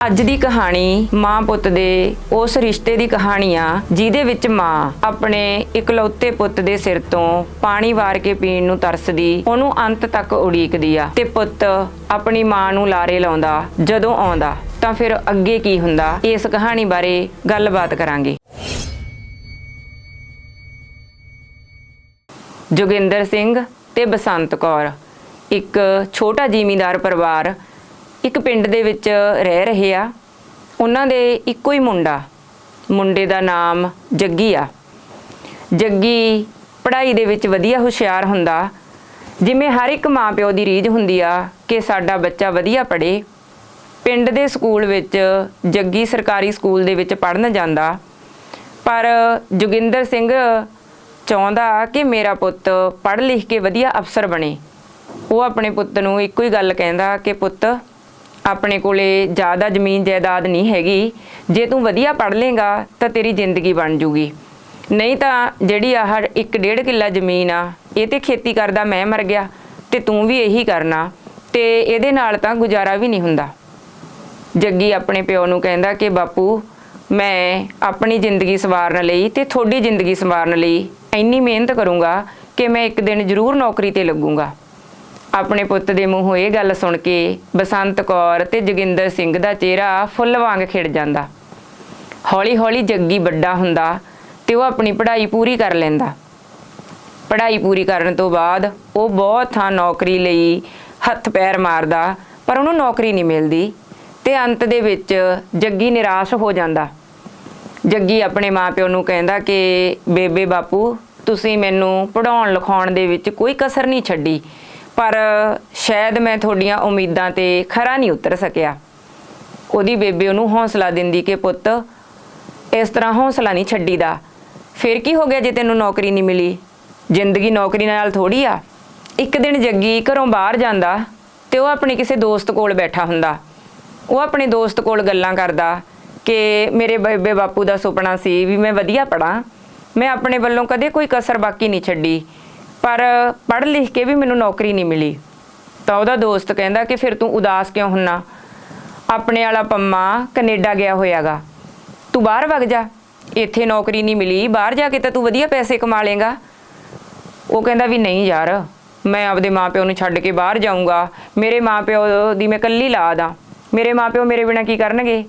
ਅੱਜ ਦੀ ਕਹਾਣੀ ਮਾਂ ਪੁੱਤ ਦੇ ਉਸ ਰਿਸ਼ਤੇ ਦੀ ਕਹਾਣੀ ਆ, ਜਿਹਦੇ ਵਿੱਚ ਮਾਂ ਆਪਣੇ ਇਕਲੌਤੇ ਪੁੱਤ ਦੇ ਸਿਰ ਤੋਂ ਪਾਣੀ ਵਾਰ ਕੇ ਪੀਣ ਨੂੰ ਤਰਸਦੀ, ਉਹਨੂੰ ਅੰਤ ਤੱਕ ਉਡੀਕਦੀ ਆ ਤੇ ਪੁੱਤ ਆਪਣੀ ਮਾਂ ਨੂੰ ਲਾਰੇ ਲਾਉਂਦਾ ਜਦੋਂ ਆਉਂਦਾ, ਤਾਂ ਫਿਰ ਅੱਗੇ ਕੀ ਹੁੰਦਾ, ਇਸ ਕਹਾਣੀ ਬਾਰੇ ਗੱਲਬਾਤ ਕਰਾਂਗੇ। ਜੋਗਿੰਦਰ ਸਿੰਘ ਤੇ ਬਸੰਤ ਕੌਰ, ਇੱਕ ਛੋਟਾ ਜ਼ਿਮੀਂਦਾਰ ਪਰਿਵਾਰ ਇੱਕ ਪਿੰਡ ਦੇ ਵਿੱਚ ਰਹਿ ਰਹੇ ਆ। ਉਹਨਾਂ ਦੇ ਇੱਕੋ ਹੀ ਮੁੰਡਾ। ਮੁੰਡੇ ਦਾ ਨਾਮ ਜੱਗੀ ਆ। ਜੱਗੀ ਪੜ੍ਹਾਈ ਦੇ ਵਿੱਚ ਵਧੀਆ ਹੁਸ਼ਿਆਰ ਹੁੰਦਾ। ਜਿਵੇਂ ਹਰ ਇੱਕ ਮਾਪਿਓ ਦੀ ਰੀਝ ਹੁੰਦੀ ਆ ਕਿ ਸਾਡਾ ਬੱਚਾ ਵਧੀਆ ਪੜ੍ਹੇ। ਪਿੰਡ ਦੇ ਸਕੂਲ ਵਿੱਚ ਜੱਗੀ ਸਰਕਾਰੀ ਸਕੂਲ ਦੇ ਵਿੱਚ ਪੜ੍ਹਨ ਜਾਂਦਾ। ਪਰ ਜੋਗਿੰਦਰ ਸਿੰਘ ਚਾਹੁੰਦਾ ਕਿ ਮੇਰਾ ਪੁੱਤ ਪੜ੍ਹ ਲਿਖ ਕੇ ਵਧੀਆ ਅਫਸਰ ਬਣੇ। ਉਹ ਆਪਣੇ ਪੁੱਤ ਨੂੰ ਇੱਕੋ ਹੀ ਗੱਲ ਕਹਿੰਦਾ ਕਿ ਪੁੱਤ ਆਪਣੇ ਕੋਲੇ ਜ਼ਿਆਦਾ ਜ਼ਮੀਨ ਜਾਇਦਾਦ ਨਹੀਂ ਹੈਗੀ। ਜੇ ਤੂੰ ਵਧੀਆ ਪੜ੍ਹ ਲੇਗਾ ਤਾਂ ਤੇਰੀ ਜ਼ਿੰਦਗੀ ਬਣ ਜੂਗੀ। ਨਹੀਂ ਤਾਂ ਜਿਹੜੀ ਆਹ ਇੱਕ ਡੇਢ ਕਿੱਲਾ ਜ਼ਮੀਨ ਆ, ਇਹ ਤੇ ਖੇਤੀ ਕਰਦਾ ਮੈਂ ਮਰ ਗਿਆ, ਤੇ ਤੂੰ ਵੀ ਇਹੀ ਕਰਨਾ, ਤੇ ਇਹਦੇ ਨਾਲ ਤਾਂ ਗੁਜ਼ਾਰਾ ਵੀ ਨਹੀਂ ਹੁੰਦਾ। ਜੱਗੀ ਆਪਣੇ ਪਿਓ ਨੂੰ ਕਹਿੰਦਾ ਕਿ, ਬਾਪੂ, ਮੈਂ ਆਪਣੀ ਜ਼ਿੰਦਗੀ ਸੰਵਾਰਨ ਲਈ ਤੇ ਤੁਹਾਡੀ ਜ਼ਿੰਦਗੀ ਸੰਵਾਰਨ ਲਈ ਇੰਨੀ ਮਿਹਨਤ ਕਰੂੰਗਾ ਕਿ ਮੈਂ ਇੱਕ ਦਿਨ ਜ਼ਰੂਰ ਨੌਕਰੀ ਤੇ ਲੱਗੂੰਗਾ। ਆਪਣੇ ਪੁੱਤ ਦੇ ਮੂੰਹੋਂ ਇਹ ਗੱਲ ਸੁਣ ਕੇ ਬਸੰਤ ਕੌਰ ਤੇ ਜੋਗਿੰਦਰ ਸਿੰਘ ਦਾ ਚਿਹਰਾ ਫੁੱਲ ਵਾਂਗ ਖਿੜ ਜਾਂਦਾ। ਹੌਲੀ-ਹੌਲੀ ਜੱਗੀ ਵੱਡਾ ਹੁੰਦਾ ਤੇ ਉਹ ਆਪਣੀ ਪੜ੍ਹਾਈ ਪੂਰੀ ਕਰ ਲੈਂਦਾ। ਪੜ੍ਹਾਈ ਪੂਰੀ ਕਰਨ ਤੋਂ ਬਾਅਦ ਉਹ ਬਹੁਤ ਥਾਂ ਨੌਕਰੀ ਲਈ ਹੱਥ ਪੈਰ ਮਾਰਦਾ, ਪਰ ਉਹਨੂੰ ਨੌਕਰੀ ਨਹੀਂ ਮਿਲਦੀ ਤੇ ਅੰਤ ਦੇ ਵਿੱਚ ਜੱਗੀ ਨਿਰਾਸ਼ ਹੋ ਜਾਂਦਾ। ਜੱਗੀ ਆਪਣੇ ਮਾਪਿਓ ਨੂੰ ਕਹਿੰਦਾ ਕਿ, ਬੇਬੇ ਬਾਪੂ, ਤੁਸੀਂ ਮੈਨੂੰ ਪੜਾਉਣ ਲਿਖਾਉਣ ਦੇ ਵਿੱਚ ਕੋਈ ਕਸਰ ਨਹੀਂ ਛੱਡੀ। ਪਰ ਸ਼ਾਇਦ ਮੈਂ ਤੁਹਾਡੀਆਂ ਉਮੀਦਾਂ ਤੇ ਖਰਾ ਨਹੀਂ ਉਤਰ ਸਕਿਆ। ਉਹਦੀ ਬੇਬੇ ਉਹਨੂੰ ਹੌਸਲਾ ਦਿੰਦੀ ਕਿ ਪੁੱਤ, ਇਸ ਤਰ੍ਹਾਂ ਹੌਸਲਾ ਨਹੀਂ ਛੱਡੀਦਾ। ਫਿਰ ਕੀ ਹੋ ਗਿਆ ਜੇ ਤੈਨੂੰ ਨੌਕਰੀ ਨਹੀਂ ਮਿਲੀ? ਜ਼ਿੰਦਗੀ ਨੌਕਰੀ ਨਾਲ ਥੋੜੀ ਆ। ਇੱਕ ਦਿਨ ਜੱਗੀ ਘਰੋਂ ਬਾਹਰ ਜਾਂਦਾ ਤੇ ਉਹ ਆਪਣੇ ਕਿਸੇ ਦੋਸਤ ਕੋਲ ਬੈਠਾ ਹੁੰਦਾ। ਉਹ ਆਪਣੇ ਦੋਸਤ ਕੋਲ ਗੱਲਾਂ ਕਰਦਾ ਕਿ ਮੇਰੇ ਬੇਬੇ ਬਾਪੂ ਦਾ ਸੁਪਨਾ ਸੀ ਵੀ ਮੈਂ ਵਧੀਆ ਪੜਾਂ ਮੈਂ ਆਪਣੇ ਵੱਲੋਂ ਕਦੇ ਕੋਈ ਕਸਰ ਬਾਕੀ ਨਹੀਂ ਛੱਡੀ। ਪਰ ਪੜ੍ਹ ਲਿਖ ਕੇ ਵੀ ਮੈਨੂੰ ਨੌਕਰੀ ਨਹੀਂ ਮਿਲੀ। ਤਾਂ ਉਹਦਾ ਦੋਸਤ ਕਹਿੰਦਾ ਕਿ ਫਿਰ ਤੂੰ ਉਦਾਸ ਕਿਉਂ ਹੁੰਨਾ? ਆਪਣੇ ਵਾਲਾ ਪੰਮਾ ਕੈਨੇਡਾ ਗਿਆ ਹੋਇਆਗਾ। ਤੂੰ ਬਾਹਰ ਵਗ ਜਾ। ਇੱਥੇ ਨੌਕਰੀ ਨਹੀਂ ਮਿਲੀ। ਬਾਹਰ ਜਾ ਕੇ ਤਾਂ ਤੂੰ ਵਧੀਆ ਪੈਸੇ ਕਮਾ ਲੇਗਾ ਉਹ ਕਹਿੰਦਾ ਵੀ ਨਹੀਂ ਯਾਰ, ਮੈਂ ਆਪਦੇ ਮਾਪਿਓ ਨੂੰ ਛੱਡ ਕੇ ਬਾਹਰ ਜਾਊਂਗਾ। ਮੇਰੇ ਮਾਪਿਓ ਦੀ ਮੈਂ ਇਕੱਲੀ ਲਾਦ ਆ। ਮੇਰੇ ਮਾਪਿਓ ਮੇਰੇ ਬਿਨਾ ਕੀ ਕਰਨਗੇ?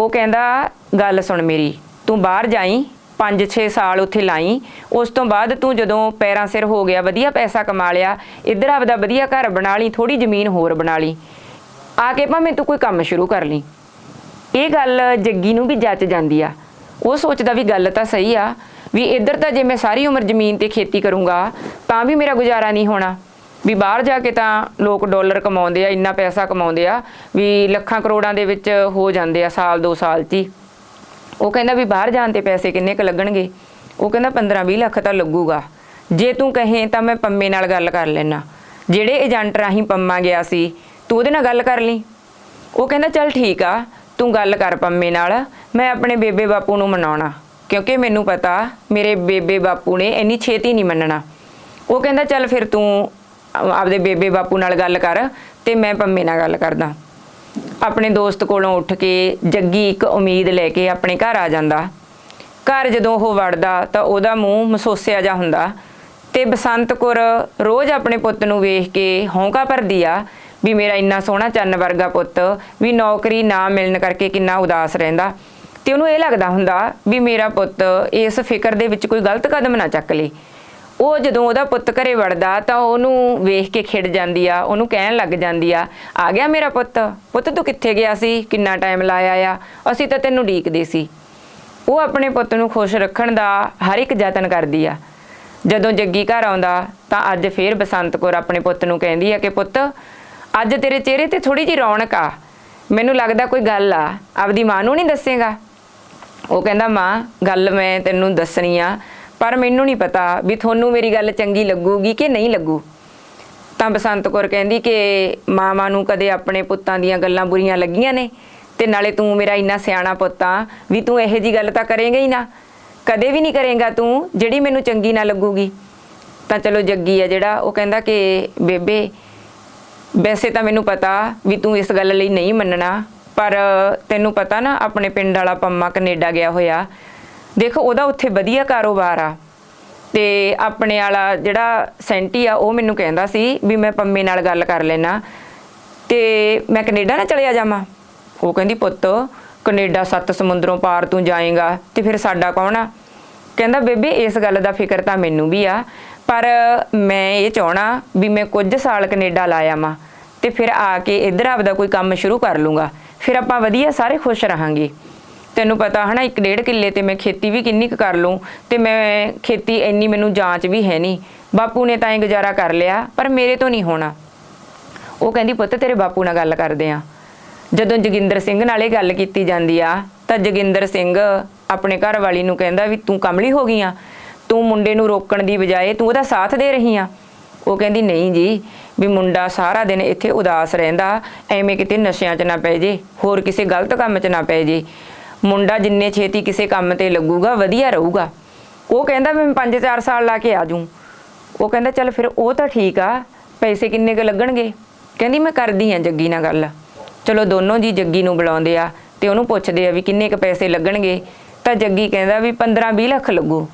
ਉਹ ਕਹਿੰਦਾ, ਗੱਲ ਸੁਣ ਮੇਰੀ, ਤੂੰ ਬਾਹਰ ਜਾਈ 5-6 ਸਾਲ ਉੱਥੇ ਲਾਈ। ਉਸ ਤੋਂ ਬਾਅਦ ਤੂੰ ਜਦੋਂ ਪੈਰਾਂ ਸਿਰ ਹੋ ਗਿਆ, ਵਧੀਆ ਪੈਸਾ ਕਮਾ ਲਿਆ, ਇੱਧਰ ਆਪਦਾ ਵਧੀਆ ਘਰ ਬਣਾ ਲਈ ਥੋੜੀ ਜ਼ਮੀਨ ਹੋਰ ਬਣਾ ਲਈ। ਆ ਕੇ ਭਾਵੇਂ ਤੂੰ ਕੋਈ ਕੰਮ ਸ਼ੁਰੂ ਕਰ ਲਈ। ਇਹ ਗੱਲ ਜੱਗੀ ਨੂੰ ਵੀ ਜੱਚ ਜਾਂਦੀ ਆ। ਉਹ ਸੋਚਦਾ ਵੀ ਗੱਲ ਤਾਂ ਸਹੀ ਆ, ਵੀ ਇੱਧਰ ਤਾਂ ਜੇ ਮੈਂ ਸਾਰੀ ਉਮਰ ਜ਼ਮੀਨ ਤੇ ਖੇਤੀ ਕਰੂੰਗਾ, ਤਾਂ ਵੀ ਮੇਰਾ ਗੁਜ਼ਾਰਾ ਨਹੀਂ ਹੋਣਾ। ਵੀ ਬਾਹਰ ਜਾ ਕੇ ਤਾਂ ਲੋਕ ਡਾਲਰ ਕਮਾਉਂਦੇ ਆ, ਇੰਨਾ ਪੈਸਾ ਕਮਾਉਂਦੇ ਆ, ਵੀ ਲੱਖਾਂ ਕਰੋੜਾਂ ਦੇ ਵਿੱਚ ਹੋ ਜਾਂਦੇ ਆ ਸਾਲ, ਦੋ ਸਾਲ 'ਚ ਹੀ। ਉਹ ਕਹਿੰਦਾ ਵੀ ਬਾਹਰ ਜਾਣ ਤੇ ਪੈਸੇ ਕਿੰਨੇ ਕੁ ਲੱਗਣਗੇ? ਉਹ ਕਹਿੰਦਾ 15-20 ਲੱਖ ਤਾਂ ਲੱਗੂਗਾ। ਜੇ ਤੂੰ ਕਹੇ ਤਾਂ ਮੈਂ ਪੰਮੇ ਨਾਲ ਗੱਲ ਕਰ ਲੈਣਾ ਜਿਹੜੇ ਏਜੰਟ ਰਾਹੀਂ ਪੰਮਾ ਗਿਆ ਸੀ, ਤੂੰ ਉਹਦੇ ਨਾਲ ਗੱਲ ਕਰ ਲਈ। ਉਹ ਕਹਿੰਦਾ ਚੱਲ ਠੀਕ ਆ, ਤੂੰ ਗੱਲ ਕਰ ਪੰਮੇ ਨਾਲ, ਮੈਂ ਆਪਣੇ ਬੇਬੇ ਬਾਪੂ ਨੂੰ ਮਨਾਉਣਾ। ਕਿਉਂਕਿ ਮੈਨੂੰ ਪਤਾ ਮੇਰੇ ਬੇਬੇ ਬਾਪੂ ਨੇ ਇੰਨੀ ਛੇਤੀ ਨਹੀਂ ਮੰਨਣਾ। ਉਹ ਕਹਿੰਦਾ ਚੱਲ ਫਿਰ ਤੂੰ ਆਪਦੇ ਬੇਬੇ ਬਾਪੂ ਨਾਲ ਗੱਲ ਕਰ ਤੇ ਮੈਂ ਪੰਮੇ ਨਾਲ ਗੱਲ ਕਰਦਾ। ਆਪਣੇ ਦੋਸਤ ਕੋਲੋਂ ਉੱਠ ਕੇ ਜੱਗੀ ਇੱਕ ਉਮੀਦ ਲੈ ਕੇ ਆਪਣੇ ਘਰ ਆ ਜਾਂਦਾ। ਘਰ ਜਦੋਂ ਉਹ ਵੜਦਾ ਤਾਂ ਉਹਦਾ ਮੂੰਹ ਮਸੋਸਿਆ ਜਾ ਹੁੰਦਾ ਤੇ ਬਸੰਤ ਕੌਰ ਰੋਜ਼ ਆਪਣੇ ਪੁੱਤ ਨੂੰ ਵੇਖ ਕੇ ਹੌਂਕਾ ਭਰਦੀ ਆ ਵੀ ਮੇਰਾ ਇੰਨਾ ਸੋਹਣਾ ਚੰਨ ਵਰਗਾ ਪੁੱਤ ਵੀ ਨੌਕਰੀ ਨਾ ਮਿਲਣ ਕਰਕੇ ਕਿੰਨਾ ਉਦਾਸ ਰਹਿੰਦਾ। ਤੇ ਉਹਨੂੰ ਇਹ ਲੱਗਦਾ ਹੁੰਦਾ ਵੀ ਮੇਰਾ ਪੁੱਤ ਇਸ ਫਿਕਰ ਦੇ ਵਿੱਚ ਕੋਈ ਗਲਤ ਕਦਮ ਨਾ ਚੱਕ ਲੇ। ਉਹ ਜਦੋਂ ਉਹਦਾ ਪੁੱਤ ਘਰੇ ਵੜਦਾ ਤਾਂ ਉਹਨੂੰ ਵੇਖ ਕੇ ਖਿੜ ਜਾਂਦੀ ਆ, ਉਹਨੂੰ ਕਹਿਣ ਲੱਗ ਜਾਂਦੀ ਆ ਆ ਗਿਆ ਮੇਰਾ ਪੁੱਤ ਪੁੱਤ ਤੂੰ ਕਿੱਥੇ ਗਿਆ ਸੀ? ਕਿੰਨਾ ਟਾਈਮ ਲਾਇਆ ਆ? ਅਸੀਂ ਤਾਂ ਤੈਨੂੰ ਢੀਕਦੇ ਸੀ। ਉਹ ਆਪਣੇ ਪੁੱਤ ਨੂੰ ਖੁਸ਼ ਰੱਖਣ ਦਾ ਹਰ ਇੱਕ ਯਤਨ ਕਰਦੀ ਆ। ਜਦੋਂ ਜੱਗੀ ਘਰ ਆਉਂਦਾ ਤਾਂ ਅੱਜ ਫੇਰ ਬਸੰਤ ਕੌਰ ਆਪਣੇ ਪੁੱਤ ਨੂੰ ਕਹਿੰਦੀ ਆ ਕਿ, ਪੁੱਤ, ਅੱਜ ਤੇਰੇ ਚਿਹਰੇ ਤੇ ਥੋੜੀ ਜਿਹੀ ਰੌਣਕ ਆ। ਮੈਨੂੰ ਲੱਗਦਾ ਕੋਈ ਗੱਲ ਆ। ਆਪਦੀ ਮਾਂ ਨੂੰ ਨਹੀਂ ਦੱਸੇਗਾ? ਉਹ ਕਹਿੰਦਾ, ਮਾਂ, ਗੱਲ ਮੈਂ ਤੈਨੂੰ ਦੱਸਣੀ ਆ। ਪਰ ਮੈਨੂੰ ਨਹੀਂ ਪਤਾ ਵੀ ਤੁਹਾਨੂੰ ਮੇਰੀ ਗੱਲ ਚੰਗੀ ਲੱਗੂਗੀ ਕਿ ਨਹੀਂ ਲੱਗੂ। ਤਾਂ ਬਸੰਤ ਕੌਰ ਕਹਿੰਦੀ ਕਿ ਮਾਵਾਂ ਨੂੰ ਕਦੇ ਆਪਣੇ ਪੁੱਤਾਂ ਦੀਆਂ ਗੱਲਾਂ ਬੁਰੀਆਂ ਲੱਗੀਆਂ ਨੇ ਤੇ ਨਾਲੇ ਤੂੰ ਮੇਰਾ ਇੰਨਾ ਸਿਆਣਾ ਪੁੱਤ ਆ ਵੀ ਤੂੰ ਇਹੋ ਜੀ ਗੱਲ ਤਾਂ ਕਰੇਂਗਾ ਹੀ ਨਾ। ਕਦੇ ਵੀ ਨਹੀਂ ਕਰੇਂਗਾ ਤੂੰ ਜਿਹੜੀ ਮੈਨੂੰ ਚੰਗੀ ਨਾ ਲੱਗੂਗੀ। ਤਾਂ ਚਲੋ ਜੱਗੀ ਆ ਜਿਹੜਾ, ਉਹ ਕਹਿੰਦਾ ਕਿ ਬੇਬੇ, ਵੈਸੇ ਤਾਂ ਮੈਨੂੰ ਪਤਾ ਵੀ ਤੂੰ ਇਸ ਗੱਲ ਲਈ ਨਹੀਂ ਮੰਨਣਾ, ਪਰ ਤੈਨੂੰ ਪਤਾ ਨਾ ਆਪਣੇ ਪਿੰਡ ਵਾਲਾ ਪੰਮਾ ਕੈਨੇਡਾ ਗਿਆ ਹੋਇਆ। ਦੇਖੋ, ਉਹਦਾ ਉੱਥੇ ਵਧੀਆ ਕਾਰੋਬਾਰ ਆ। ਤੇ ਆਪਣੇ ਵਾਲਾ ਜਿਹੜਾ ਸੈਂਟੀ ਆ, ਉਹ ਮੈਨੂੰ ਕਹਿੰਦਾ ਸੀ ਵੀ ਮੈਂ ਪੰਮੇ ਨਾਲ ਗੱਲ ਕਰ ਲੈਣਾ ਤੇ ਮੈਂ ਕੈਨੇਡਾ ਨਾ ਚਲਿਆ ਜਾਵਾਂ। ਉਹ ਕਹਿੰਦੀ, ਪੁੱਤ, ਕੈਨੇਡਾ ਸੱਤ ਸਮੁੰਦਰੋਂ ਪਾਰ ਤੂੰ ਜਾਏਗਾ ਤੇ ਫਿਰ ਸਾਡਾ ਕੌਣ ਆ? ਕਹਿੰਦਾ, ਬੇਬੇ, ਇਸ ਗੱਲ ਦਾ ਫਿਕਰ ਤਾਂ ਮੈਨੂੰ ਵੀ ਆ, ਪਰ ਮੈਂ ਇਹ ਚਾਹਣਾ ਵੀ ਮੈਂ ਕੁਝ ਸਾਲ ਕੈਨੇਡਾ ਲਾਇਆ ਮਾ ਤੇ ਫਿਰ ਆ ਕੇ ਇੱਧਰ ਆਪਦਾ ਕੋਈ ਕੰਮ ਸ਼ੁਰੂ ਕਰ ਲੂੰਗਾ। ਫਿਰ ਆਪਾਂ ਵਧੀਆ ਸਾਰੇ ਖੁਸ਼ ਰਹਾਂਗੇ। ਤੈਨੂੰ ਪਤਾ ਹਨਾ, ਇੱਕ ਡੇਢ ਕਿੱਲੇ ਤੇ ਮੈਂ ਖੇਤੀ ਵੀ ਕਿੰਨੀ ਕੁ ਕਰ ਲੂੰ ਤੇ ਮੈਂ ਖੇਤੀ ਇੰਨੀ ਮੈਨੂੰ ਜਾਂਚ ਵੀ ਹੈ ਨਹੀਂ। ਬਾਪੂ ਨੇ ਤਾਂ ਇਹ ਗੁਜ਼ਾਰਾ ਕਰ ਲਿਆ, ਪਰ ਮੇਰੇ ਤੋਂ ਨਹੀਂ ਹੋਣਾ। ਉਹ ਕਹਿੰਦੀ, ਪੁੱਤ, ਤੇਰੇ ਬਾਪੂ ਨਾਲ ਗੱਲ ਕਰਦੇ ਆ। ਜਦੋਂ ਜੋਗਿੰਦਰ ਸਿੰਘ ਨਾਲ ਇਹ ਗੱਲ ਕੀਤੀ ਜਾਂਦੀ ਆ, ਤਾਂ ਜੋਗਿੰਦਰ ਸਿੰਘ ਆਪਣੇ ਘਰ ਵਾਲੀ ਨੂੰ ਕਹਿੰਦਾ ਵੀ, ਤੂੰ ਕਮਲੀ ਹੋ ਗਈ ਆ। ਤੂੰ ਮੁੰਡੇ ਨੂੰ ਰੋਕਣ ਦੀ ਬਜਾਏ ਤੂੰ ਉਹਦਾ ਸਾਥ ਦੇ ਰਹੀ ਆ। ਉਹ ਕਹਿੰਦੀ, ਨਹੀਂ ਜੀ, ਵੀ ਮੁੰਡਾ ਸਾਰਾ ਦਿਨ ਇੱਥੇ ਉਦਾਸ ਰਹਿੰਦਾ, ਐਵੇਂ ਕਿਤੇ ਨਸ਼ਿਆਂ 'ਚ ਨਾ ਪੈ ਜੇ, ਹੋਰ ਕਿਸੇ ਗਲਤ ਕੰਮ 'ਚ ਨਾ ਪੈ ਜੇ। ਮੁੰਡਾ ਜਿੰਨੇ ਛੇਤੀ ਕਿਸੇ ਕੰਮ ਤੇ ਲੱਗੂਗਾ, ਵਧੀਆ ਰਹੂਗਾ। ਉਹ ਕਹਿੰਦਾ ਵੀ ਮੈਂ 5-4 ਸਾਲ ਲਾ ਕੇ ਆ ਜੂੰ ਉਹ ਕਹਿੰਦਾ, ਚੱਲ ਫਿਰ ਉਹ ਤਾਂ ਠੀਕ ਆ, ਪੈਸੇ ਕਿੰਨੇ ਕੁ ਲੱਗਣਗੇ? ਕਹਿੰਦੀ, ਮੈਂ ਕਰਦੀ ਆ ਜੱਗੀ ਨਾਲ ਗੱਲ। ਚਲੋ ਦੋਨੋਂ ਜੀ ਜੱਗੀ ਨੂੰ ਬੁਲਾਉਂਦੇ ਆ ਤੇ ਉਹਨੂੰ ਪੁੱਛਦੇ ਆ ਵੀ ਕਿੰਨੇ ਕੁ ਪੈਸੇ ਲੱਗਣਗੇ। ਤਾਂ ਜੱਗੀ ਕਹਿੰਦਾ ਵੀ 15-20 ਲੱਖ ਲੱਗੂ।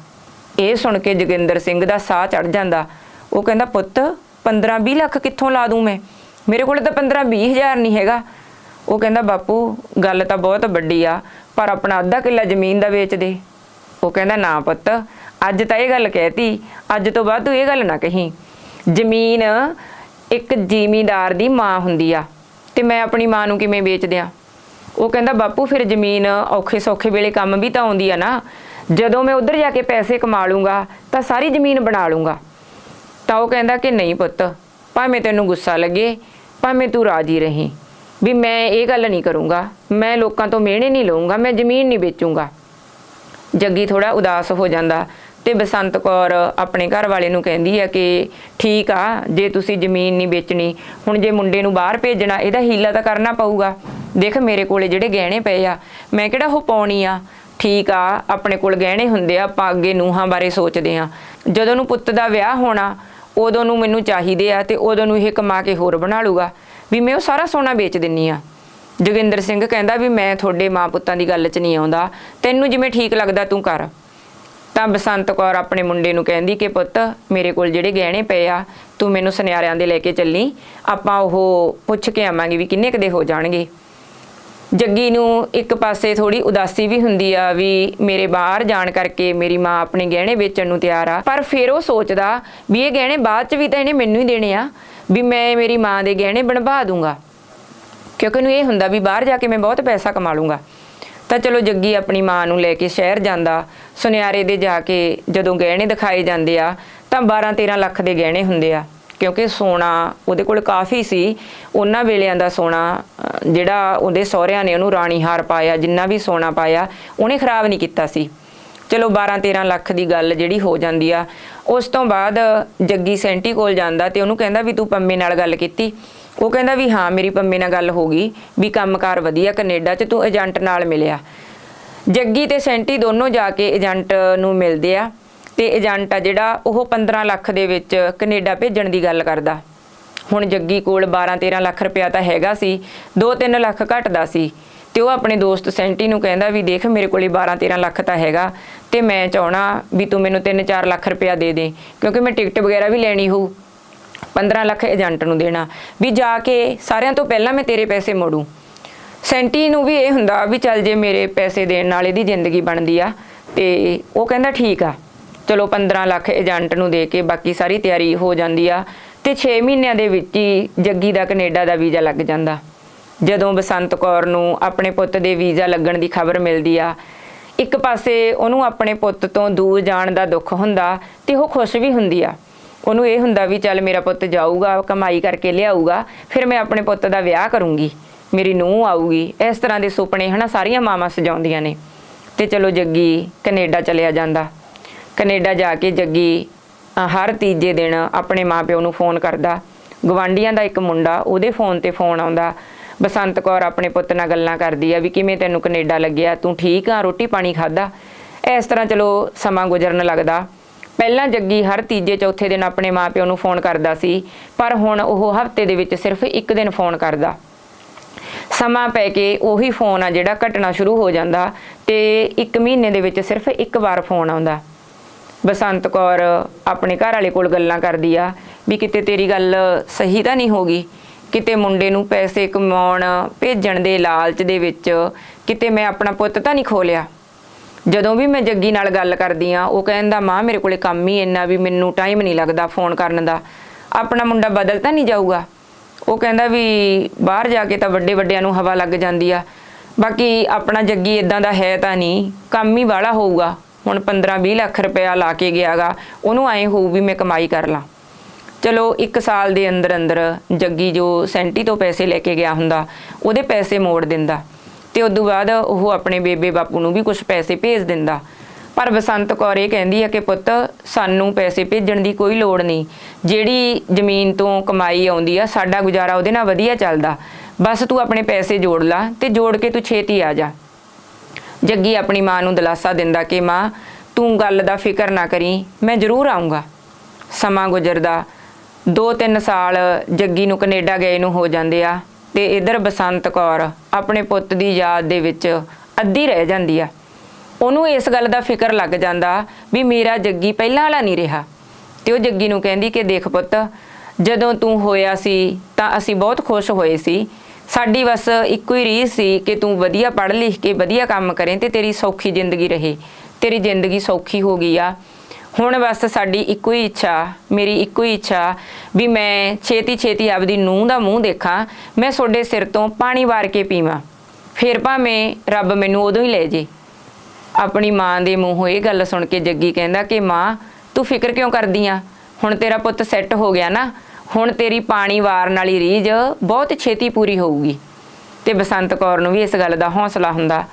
ਇਹ ਸੁਣ ਕੇ ਜੋਗਿੰਦਰ ਸਿੰਘ ਦਾ ਸਾਹ ਚੜ ਜਾਂਦਾ। ਉਹ ਕਹਿੰਦਾ, ਪੁੱਤ 15-20 ਲੱਖ ਕਿੱਥੋਂ ਲਾ ਦੂੰ ਮੈਂ? ਮੇਰੇ ਕੋਲ ਤਾਂ 15-20 ਹਜ਼ਾਰ ਨਹੀਂ ਹੈਗਾ। ਉਹ ਕਹਿੰਦਾ, ਬਾਪੂ, ਗੱਲ ਤਾਂ ਬਹੁਤ ਵੱਡੀ ਆ, ਪਰ ਆਪਣਾ ਅੱਧਾ ਕਿੱਲਾ ਜ਼ਮੀਨ ਦਾ ਵੇਚ ਦੇ। ਉਹ ਕਹਿੰਦਾ, ਨਾ ਪੁੱਤ, ਅੱਜ ਤਾਂ ਇਹ ਗੱਲ ਕਹਿਤੀ, ਅੱਜ ਤੋਂ ਬਾਅਦ ਤੂੰ ਇਹ ਗੱਲ ਨਾ ਕਹੀਂ। ਜ਼ਮੀਨ ਇੱਕ ਜ਼ਿਮੀਂਦਾਰ ਦੀ ਮਾਂ ਹੁੰਦੀ ਆ, ਤੇ ਮੈਂ ਆਪਣੀ ਮਾਂ ਨੂੰ ਕਿਵੇਂ ਵੇਚ ਦਿਆਂ ਉਹ ਕਹਿੰਦਾ, ਬਾਪੂ, ਫਿਰ ਜ਼ਮੀਨ ਔਖੇ ਸੌਖੇ ਵੇਲੇ ਕੰਮ ਵੀ ਤਾਂ ਆਉਂਦੀ ਆ ਨਾ। ਜਦੋਂ ਮੈਂ ਉੱਧਰ ਜਾ ਕੇ ਪੈਸੇ ਕਮਾ ਲੂੰਗਾ, ਤਾਂ ਸਾਰੀ ਜ਼ਮੀਨ ਬਣਾ ਲੂੰਗਾ। ਤਾਂ ਉਹ ਕਹਿੰਦਾ ਕਿ, ਨਹੀਂ ਪੁੱਤ, ਭਾਵੇਂ ਤੈਨੂੰ ਗੁੱਸਾ ਲੱਗੇ, ਭਾਵੇਂ ਤੂੰ ਰਾਜੀ ਰਹੀਂ। ਵੀ ਮੈਂ ਇਹ ਗੱਲ ਨਹੀਂ ਕਰੂੰਗਾ। ਮੈਂ ਲੋਕਾਂ ਤੋਂ ਮਿਹਣੇ ਨਹੀਂ ਲਊਂਗਾ, ਮੈਂ ਜ਼ਮੀਨ ਨਹੀਂ ਵੇਚੂੰਗਾ। ਜੱਗੀ ਥੋੜਾ ਉਦਾਸ ਹੋ ਜਾਂਦਾ ਤੇ ਬਸੰਤ ਕੌਰ ਆਪਣੇ ਘਰ ਵਾਲੇ ਨੂੰ ਕਹਿੰਦੀ ਆ ਕਿ ਠੀਕ ਆ, ਜੇ ਤੁਸੀਂ ਜ਼ਮੀਨ ਨਹੀਂ ਵੇਚਣੀ, ਹੁਣ ਜੇ ਮੁੰਡੇ ਨੂੰ ਬਾਹਰ ਭੇਜਣਾ, ਇਹਦਾ ਹੀਲਾ ਤਾਂ ਕਰਨਾ ਪਊਗਾ। ਦੇਖ ਮੇਰੇ ਕੋਲੇ ਜਿਹੜੇ ਗਹਿਣੇ ਪਏ ਆ, ਮੈਂ ਕਿਹੜਾ ਉਹ ਪਾਉਣੀ ਆ? ਠੀਕ ਆ, ਆਪਣੇ ਕੋਲ ਗਹਿਣੇ ਹੁੰਦੇ ਆ, ਆਪਾਂ ਅੱਗੇ ਨੂਹਾਂ ਬਾਰੇ ਸੋਚਦੇ ਆ। ਜਦੋਂ ਨੂੰ ਪੁੱਤ ਦਾ ਵਿਆਹ ਹੋਣਾ, ਉਦੋਂ ਨੂੰ ਮੈਨੂੰ ਚਾਹੀਦੇ ਆ ਤੇ ਉਦੋਂ ਨੂੰ ਇਹ ਕਮਾ ਕੇ ਹੋਰ ਬਣਾ ਲੂਗਾ ਵੀ ਮੈਂ ਉਹ ਸਾਰਾ ਸੋਨਾ ਵੇਚ ਦਿੰਨੀ ਆ। ਜੋਗਿੰਦਰ ਸਿੰਘ ਕਹਿੰਦਾ ਵੀ ਮੈਂ ਤੁਹਾਡੇ ਮਾਂ ਪੁੱਤਾਂ ਦੀ ਗੱਲ 'ਚ ਨਹੀਂ ਆਉਂਦਾ। ਤੈਨੂੰ ਜਿਵੇਂ ਠੀਕ ਲੱਗਦਾ ਤੂੰ ਕਰ। ਤਾਂ ਬਸੰਤ ਕੌਰ ਆਪਣੇ ਮੁੰਡੇ ਨੂੰ ਕਹਿੰਦੀ ਕਿ ਪੁੱਤ, ਮੇਰੇ ਕੋਲ ਜਿਹੜੇ ਗਹਿਣੇ ਪਏ ਆ, ਤੂੰ ਮੈਨੂੰ ਸੁਨਿਆਰਿਆਂ ਦੇ ਲੈ ਕੇ ਚੱਲੀ। ਆਪਾਂ ਉਹ ਪੁੱਛ ਕੇ ਆਵਾਂਗੇ ਵੀ ਕਿੰਨੇ ਕਦੇ ਹੋ ਜਾਣਗੇ। ਜੱਗੀ ਨੂੰ ਇੱਕ ਪਾਸੇ ਥੋੜੀ ਉਦਾਸੀ ਵੀ ਹੁੰਦੀ ਆ ਵੀ ਮੇਰੇ ਬਾਹਰ ਜਾਣ ਕਰਕੇ ਮੇਰੀ ਮਾਂ ਆਪਣੇ ਗਹਿਣੇ ਵੇਚਣ ਨੂੰ ਤਿਆਰ ਆ। ਪਰ ਫਿਰ ਉਹ ਸੋਚਦਾ ਵੀ ਇਹ ਗਹਿਣੇ ਬਾਅਦ ਚ ਵੀ ਤਾਂ ਇਹਨੇ ਮੈਨੂੰ ਹੀ ਦੇਣੇ ਆ। ਵੀ ਮੈਂ ਮੇਰੀ ਮਾਂ ਦੇ ਗਹਿਣੇ ਬਣਵਾ ਦੂੰਗਾ। ਕਿਉਂਕਿ ਉਹਨੂੰ ਇਹ ਹੁੰਦਾ ਵੀ ਬਾਹਰ ਜਾ ਕੇ ਮੈਂ ਬਹੁਤ ਪੈਸਾ ਕਮਾ ਲੂੰਗਾ। ਤਾਂ ਚਲੋ ਜੱਗੀ ਆਪਣੀ ਮਾਂ ਨੂੰ ਲੈ ਕੇ ਸ਼ਹਿਰ ਜਾਂਦਾ। ਸੁਨਿਆਰੇ ਦੇ ਜਾ ਕੇ ਜਦੋਂ ਗਹਿਣੇ ਦਿਖਾਏ ਜਾਂਦੇ ਆ, ਤਾਂ 12-13 ਲੱਖ ਦੇ ਗਹਿਣੇ ਹੁੰਦੇ ਆ। ਕਿਉਂਕਿ ਸੋਨਾ ਉਹਦੇ ਕੋਲ ਕਾਫੀ ਸੀ। ਉਹਨਾਂ ਵੇਲਿਆਂ ਦਾ ਸੋਨਾ ਜਿਹੜਾ ਉਹਦੇ ਸਹੁਰਿਆਂ ਨੇ ਉਹਨੂੰ ਰਾਣੀ ਹਾਰ ਪਾਇਆ, ਜਿੰਨਾ ਵੀ ਸੋਨਾ ਪਾਇਆ, ਉਹਨੇ ਖਰਾਬ ਨਹੀਂ ਕੀਤਾ ਸੀ। ਚਲੋ 12-13 ਲੱਖ ਦੀ ਗੱਲ ਜਿਹੜੀ ਹੋ ਜਾਂਦੀ ਆ, ਉਸ ਤੋਂ ਬਾਅਦ ਜੱਗੀ ਸੈਂਟੀ ਕੋਲ ਜਾਂਦਾ ਤੇ ਉਹਨੂੰ ਕਹਿੰਦਾ ਵੀ ਤੂੰ ਪੰਮੇ ਨਾਲ ਗੱਲ ਕੀਤੀ। ਉਹ ਕਹਿੰਦਾ ਵੀ ਹਾਂ, ਮੇਰੀ ਪੰਮੇ ਨਾਲ ਗੱਲ ਹੋ ਗਈ ਵੀ ਕੰਮਕਾਰ ਵਧੀਆ ਕੈਨੇਡਾ 'ਚ ਤੂੰ ਏਜੰਟ ਨਾਲ ਮਿਲਿਆ। ਜੱਗੀ ਤੇ ਸੈਂਟੀ ਦੋਨੋਂ ਜਾ ਕੇ ਏਜੰਟ ਨੂੰ ਮਿਲਦੇ ਆ ਤੇ ਏਜੰਟ ਆ ਜਿਹੜਾ ਉਹ 15 ਲੱਖ ਦੇ ਵਿੱਚ ਕੈਨੇਡਾ ਭੇਜਣ ਦੀ ਗੱਲ ਕਰਦਾ। ਹੁਣ ਜੱਗੀ ਕੋਲ 12-13 ਲੱਖ ਰੁਪਇਆ ਤਾਂ ਹੈਗਾ ਸੀ 2-3 ਲੱਖ ਘਟਦਾ ਸੀ। ਤੇ ਉਹ ਆਪਣੇ ਦੋਸਤ ਸੈਂਟੀ ਨੂੰ ਕਹਿੰਦਾ ਵੀ ਦੇਖ ਮੇਰੇ ਕੋਲੇ 12-13 ਲੱਖ ਤਾਂ ਹੈਗਾ ਤੇ ਮੈਂ ਚਾਹਣਾ ਵੀ ਤੂੰ ਮੈਨੂੰ 3-4 ਲੱਖ ਰੁਪਇਆ ਦੇ ਦੇ, ਕਿਉਂਕਿ ਮੈਂ ਟਿਕਟ ਵਗੈਰਾ ਵੀ ਲੈਣੀ ਹੋਊ। 15 ਲੱਖ ਏਜੰਟ ਨੂੰ ਦੇਣਾ। ਵੀ ਜਾ ਕੇ ਸਾਰਿਆਂ ਤੋਂ ਪਹਿਲਾਂ ਮੈਂ ਤੇਰੇ ਪੈਸੇ ਮੋੜੂ। ਸੈਂਟੀ ਨੂੰ ਵੀ ਇਹ ਹੁੰਦਾ ਵੀ ਚੱਲ ਜੇ ਮੇਰੇ ਪੈਸੇ ਦੇਣ ਨਾਲ ਇਹਦੀ ਜ਼ਿੰਦਗੀ ਬਣਦੀ ਆ, ਤੇ ਉਹ ਕਹਿੰਦਾ ਠੀਕ ਆ। ਚਲੋ 15 ਲੱਖ ਏਜੰਟ ਨੂੰ ਦੇ ਕੇ ਬਾਕੀ ਸਾਰੀ ਤਿਆਰੀ ਹੋ ਜਾਂਦੀ ਆ, ਤੇ 6 ਮਹੀਨਿਆਂ ਦੇ ਵਿੱਚ ਹੀ ਜੱਗੀ ਦਾ ਕੈਨੇਡਾ ਦਾ ਵੀਜ਼ਾ ਲੱਗ ਜਾਂਦਾ। ਜਦੋਂ ਬਸੰਤ ਕੌਰ ਨੂੰ ਆਪਣੇ ਪੁੱਤ ਦੇ ਵੀਜ਼ਾ ਲੱਗਣ ਦੀ ਖਬਰ ਮਿਲਦੀ ਆ, ਇੱਕ ਪਾਸੇ ਉਹਨੂੰ ਆਪਣੇ ਪੁੱਤ ਤੋਂ ਦੂਰ ਜਾਣ ਦਾ ਦੁੱਖ ਹੁੰਦਾ ਤੇ ਉਹ ਖੁਸ਼ ਵੀ ਹੁੰਦੀ ਆ। ਉਹਨੂੰ ਇਹ ਹੁੰਦਾ ਵੀ ਚੱਲ ਮੇਰਾ ਪੁੱਤ ਜਾਊਗਾ, ਕਮਾਈ ਕਰਕੇ ਲਿਆਊਗਾ, ਫਿਰ ਮੈਂ ਆਪਣੇ ਪੁੱਤ ਦਾ ਵਿਆਹ ਕਰੂੰਗੀ। ਮੇਰੀ ਨੂੰਹ ਆਊਗੀ, ਇਸ ਤਰ੍ਹਾਂ ਦੇ ਸੁਪਨੇ ਹਨਾ ਸਾਰੀਆਂ ਮਾਵਾਂ ਸਜਾਉਂਦੀਆਂ ਨੇ। ਤੇ ਚਲੋ ਜੱਗੀ ਕੈਨੇਡਾ ਚਲਿਆ ਜਾਂਦਾ। ਕੈਨੇਡਾ ਜਾ ਕੇ ਜੱਗੀ ਹਰ ਤੀਜੇ ਦਿਨ ਆਪਣੇ ਮਾਪਿਓ ਨੂੰ ਫੋਨ ਕਰਦਾ। ਗਵਾਂਡੀਆਂ ਦਾ ਇੱਕ ਮੁੰਡਾ ਉਹਦੇ ਫੋਨ ਤੇ ਫੋਨ ਆਉਂਦਾ ਬਸੰਤ ਕੌਰ ਆਪਣੇ ਪੁੱਤ ਨਾਲ ਗੱਲਾਂ ਕਰਦੀ ਆ ਵੀ ਕਿਵੇਂ ਤੈਨੂੰ ਕੈਨੇਡਾ ਲੱਗਿਆ? ਤੂੰ ਠੀਕ ਆ? ਰੋਟੀ ਪਾਣੀ ਖਾਦਾ ਇਸ ਤਰ੍ਹਾਂ ਚਲੋ ਸਮਾਂ ਗੁਜ਼ਰਨ ਲੱਗਦਾ। ਪਹਿਲਾਂ ਜੱਗੀ ਹਰ ਤੀਜੇ ਚੌਥੇ ਦਿਨ ਆਪਣੇ ਮਾਪਿਓ ਨੂੰ ਫੋਨ ਕਰਦਾ ਸੀ, ਪਰ ਹੁਣ ਉਹ ਹਫ਼ਤੇ ਦੇ ਵਿੱਚ ਸਿਰਫ ਇੱਕ ਦਿਨ ਫੋਨ ਕਰਦਾ। ਸਮਾਂ ਪੈ ਕੇ ਉਹੀ ਫੋਨ ਆ ਜਿਹੜਾ ਘਟਣਾ ਸ਼ੁਰੂ ਹੋ ਜਾਂਦਾ ਤੇ ਇੱਕ ਮਹੀਨੇ ਦੇ ਵਿੱਚ ਸਿਰਫ ਇੱਕ ਵਾਰ ਫੋਨ ਆਉਂਦਾ। ਬਸੰਤ ਕੌਰ ਆਪਣੇ ਘਰ ਵਾਲੇ ਕੋਲ ਗੱਲਾਂ ਕਰਦੀ ਆ ਵੀ ਕਿਤੇ ਤੇਰੀ ਗੱਲ ਸਹੀ ਤਾਂ ਨਹੀਂ ਹੋਗੀ ਕਿਤੇ ਮੁੰਡੇ ਨੂੰ ਪੈਸੇ ਕਮਾਉਣ, ਭੇਜਣ ਦੇ ਲਾਲਚ ਦੇ ਵਿੱਚ ਕਿਤੇ ਮੈਂ ਆਪਣਾ ਪੁੱਤ ਤਾਂ ਨਹੀਂ ਖੋਲਿਆ। ਜਦੋਂ ਵੀ ਮੈਂ ਜੱਗੀ ਨਾਲ ਗੱਲ ਕਰਦੀ ਆ, ਉਹ ਕਹਿੰਦਾ ਮਾਂ, ਮੇਰੇ ਕੋਲੇ ਕੰਮ ਹੀ ਇੰਨਾ ਵੀ ਮੈਨੂੰ ਟਾਈਮ ਨਹੀਂ ਲੱਗਦਾ ਫੋਨ ਕਰਨ ਦਾ। ਆਪਣਾ ਮੁੰਡਾ ਬਦਲ ਤਾਂ ਨਹੀਂ ਜਾਊਗਾ? ਉਹ ਕਹਿੰਦਾ ਵੀ, ਬਾਹਰ ਜਾ ਕੇ ਤਾਂ ਵੱਡੇ ਵੱਡਿਆਂ ਨੂੰ ਹਵਾ ਲੱਗ ਜਾਂਦੀ ਆ। ਬਾਕੀ ਆਪਣਾ ਜੱਗੀ ਇਦਾਂ ਦਾ ਹੈ ਤਾਂ ਨਹੀਂ, ਕੰਮ ਹੀ ਵਾਲਾ ਹੋਊਗਾ। ਹੁਣ 15-20 ਲੱਖ ਰੁਪਇਆ ਲਾ ਕੇ ਗਿਆਗਾ, ਉਹਨੂੰ ਐਂ ਹੋਊ ਵੀ ਮੈਂ ਕਮਾਈ ਕਰ ਲਾਂ। ਚਲੋ 1 ਸਾਲ ਦੇ ਅੰਦਰ ਅੰਦਰ ਜੱਗੀ ਜੋ ਸੈਂਟੀ ਤੋਂ ਪੈਸੇ ਲੈ ਕੇ ਗਿਆ ਹੁੰਦਾ, ਉਹਦੇ ਪੈਸੇ ਮੋੜ ਦਿੰਦਾ। ਤੇ ਤੋਂ ਬਾਅਦ ਉਹ ਆਪਣੇ ਬੇਬੇ ਬਾਪੂ ਨੂੰ ਵੀ ਕੁਝ ਪੈਸੇ ਭੇਜ ਦਿੰਦਾ। ਪਰ ਬਸੰਤ ਕੌਰ ਇਹ ਕਹਿੰਦੀ ਹੈ ਕਿ ਪੁੱਤ, ਸਾਨੂੰ ਪੈਸੇ ਭੇਜਣ ਦੀ ਕੋਈ ਲੋੜ ਨਹੀਂ। ਜਿਹੜੀ ਜ਼ਮੀਨ ਤੋਂ ਕਮਾਈ ਆਉਂਦੀ ਆ, ਸਾਡਾ ਗੁਜ਼ਾਰਾ ਉਹਦੇ ਨਾਲ ਵਧੀਆ ਚੱਲਦਾ। ਬਸ ਤੂੰ ਆਪਣੇ ਪੈਸੇ ਜੋੜ ਲਾ ਤੇ ਜੋੜ ਕੇ ਤੂੰ ਛੇਤੀ ਆ ਜਾ। ਜੱਗੀ ਆਪਣੀ ਮਾਂ ਨੂੰ ਦਿਲਾਸਾ ਦਿੰਦਾ ਕਿ, ਮਾਂ, ਤੂੰ ਗੱਲ ਦਾ ਫਿਕਰ ਨਾ ਕਰੀ, ਮੈਂ ਜ਼ਰੂਰ ਆਉਂਗਾ ਸਮਾਂ ਗੁਜ਼ਰਦਾ 2-3 ਸਾਲ ਜੱਗੀ ਨੂੰ ਕੈਨੇਡਾ ਗਏ ਨੂੰ ਹੋ ਜਾਂਦੇ ਆ ਤੇ ਇਧਰ ਬਸੰਤ ਕੌਰ ਆਪਣੇ ਪੁੱਤ ਦੀ ਯਾਦ ਦੇ ਵਿੱਚ ਅੱਧੀ ਰਹਿ ਜਾਂਦੀ ਆ। ਉਹਨੂੰ ਇਸ ਗੱਲ ਦਾ ਫਿਕਰ ਲੱਗ ਜਾਂਦਾ ਵੀ ਮੇਰਾ ਜੱਗੀ ਪਹਿਲਾਂ ਵਾਲਾ ਨਹੀਂ ਰਿਹਾ। ਤੇ ਉਹ ਜੱਗੀ ਨੂੰ ਕਹਿੰਦੀ ਕਿ ਦੇਖ ਪੁੱਤ, ਜਦੋਂ ਤੂੰ ਹੋਇਆ ਸੀ ਤਾਂ ਅਸੀਂ ਬਹੁਤ ਖੁਸ਼ ਹੋਏ ਸੀ। ਸਾਡੀ ਬਸ ਇੱਕੋ ਹੀ ਰੀਸ ਸੀ ਕਿ ਤੂੰ ਵਧੀਆ ਪੜ੍ਹ ਲਿਖ ਕੇ ਵਧੀਆ ਕੰਮ ਕਰੇ ਤੇ ਤੇਰੀ ਸੌਖੀ ਜ਼ਿੰਦਗੀ ਰਹੇ। ਤੇਰੀ ਜ਼ਿੰਦਗੀ ਸੌਖੀ ਹੋ ਗਈ ਆ। ਹੁਣ ਬਸ ਸਾਡੀ ਇੱਕੋ ਹੀ ਇੱਛਾ, ਮੇਰੀ ਇੱਕੋ ਹੀ ਇੱਛਾ ਵੀ ਮੈਂ ਛੇਤੀ ਛੇਤੀ ਆਪਦੀ ਨੂੰਹ ਦਾ ਮੂੰਹ ਦੇਖਾਂ, ਮੈਂ ਤੁਹਾਡੇ ਸਿਰ ਤੋਂ ਪਾਣੀ ਵਾਰ ਕੇ ਪੀਵਾਂ। ਫਿਰ ਭਾਵੇਂ ਰੱਬ ਮੈਨੂੰ ਉਦੋਂ ਹੀ ਲੈ ਜੇ। ਆਪਣੀ ਮਾਂ ਦੇ ਮੂੰਹੋਂ ਇਹ ਗੱਲ ਸੁਣ ਕੇ ਜੱਗੀ ਕਹਿੰਦਾ ਕਿ ਮਾਂ, ਤੂੰ ਫਿਕਰ ਕਿਉਂ ਕਰਦੀ ਆ? ਹੁਣ ਤੇਰਾ ਪੁੱਤ ਸੈੱਟ ਹੋ ਗਿਆ ਨਾ, ਹੁਣ ਤੇਰੀ ਪਾਣੀ ਵਾਰਨ ਵਾਲੀ ਰੀਝ ਬਹੁਤ ਛੇਤੀ ਪੂਰੀ ਹੋਊਗੀ। ਤੇ ਬਸੰਤ ਕੌਰ ਨੂੰ ਵੀ ਇਸ ਗੱਲ ਦਾ ਹੌਸਲਾ ਹੁੰਦਾ।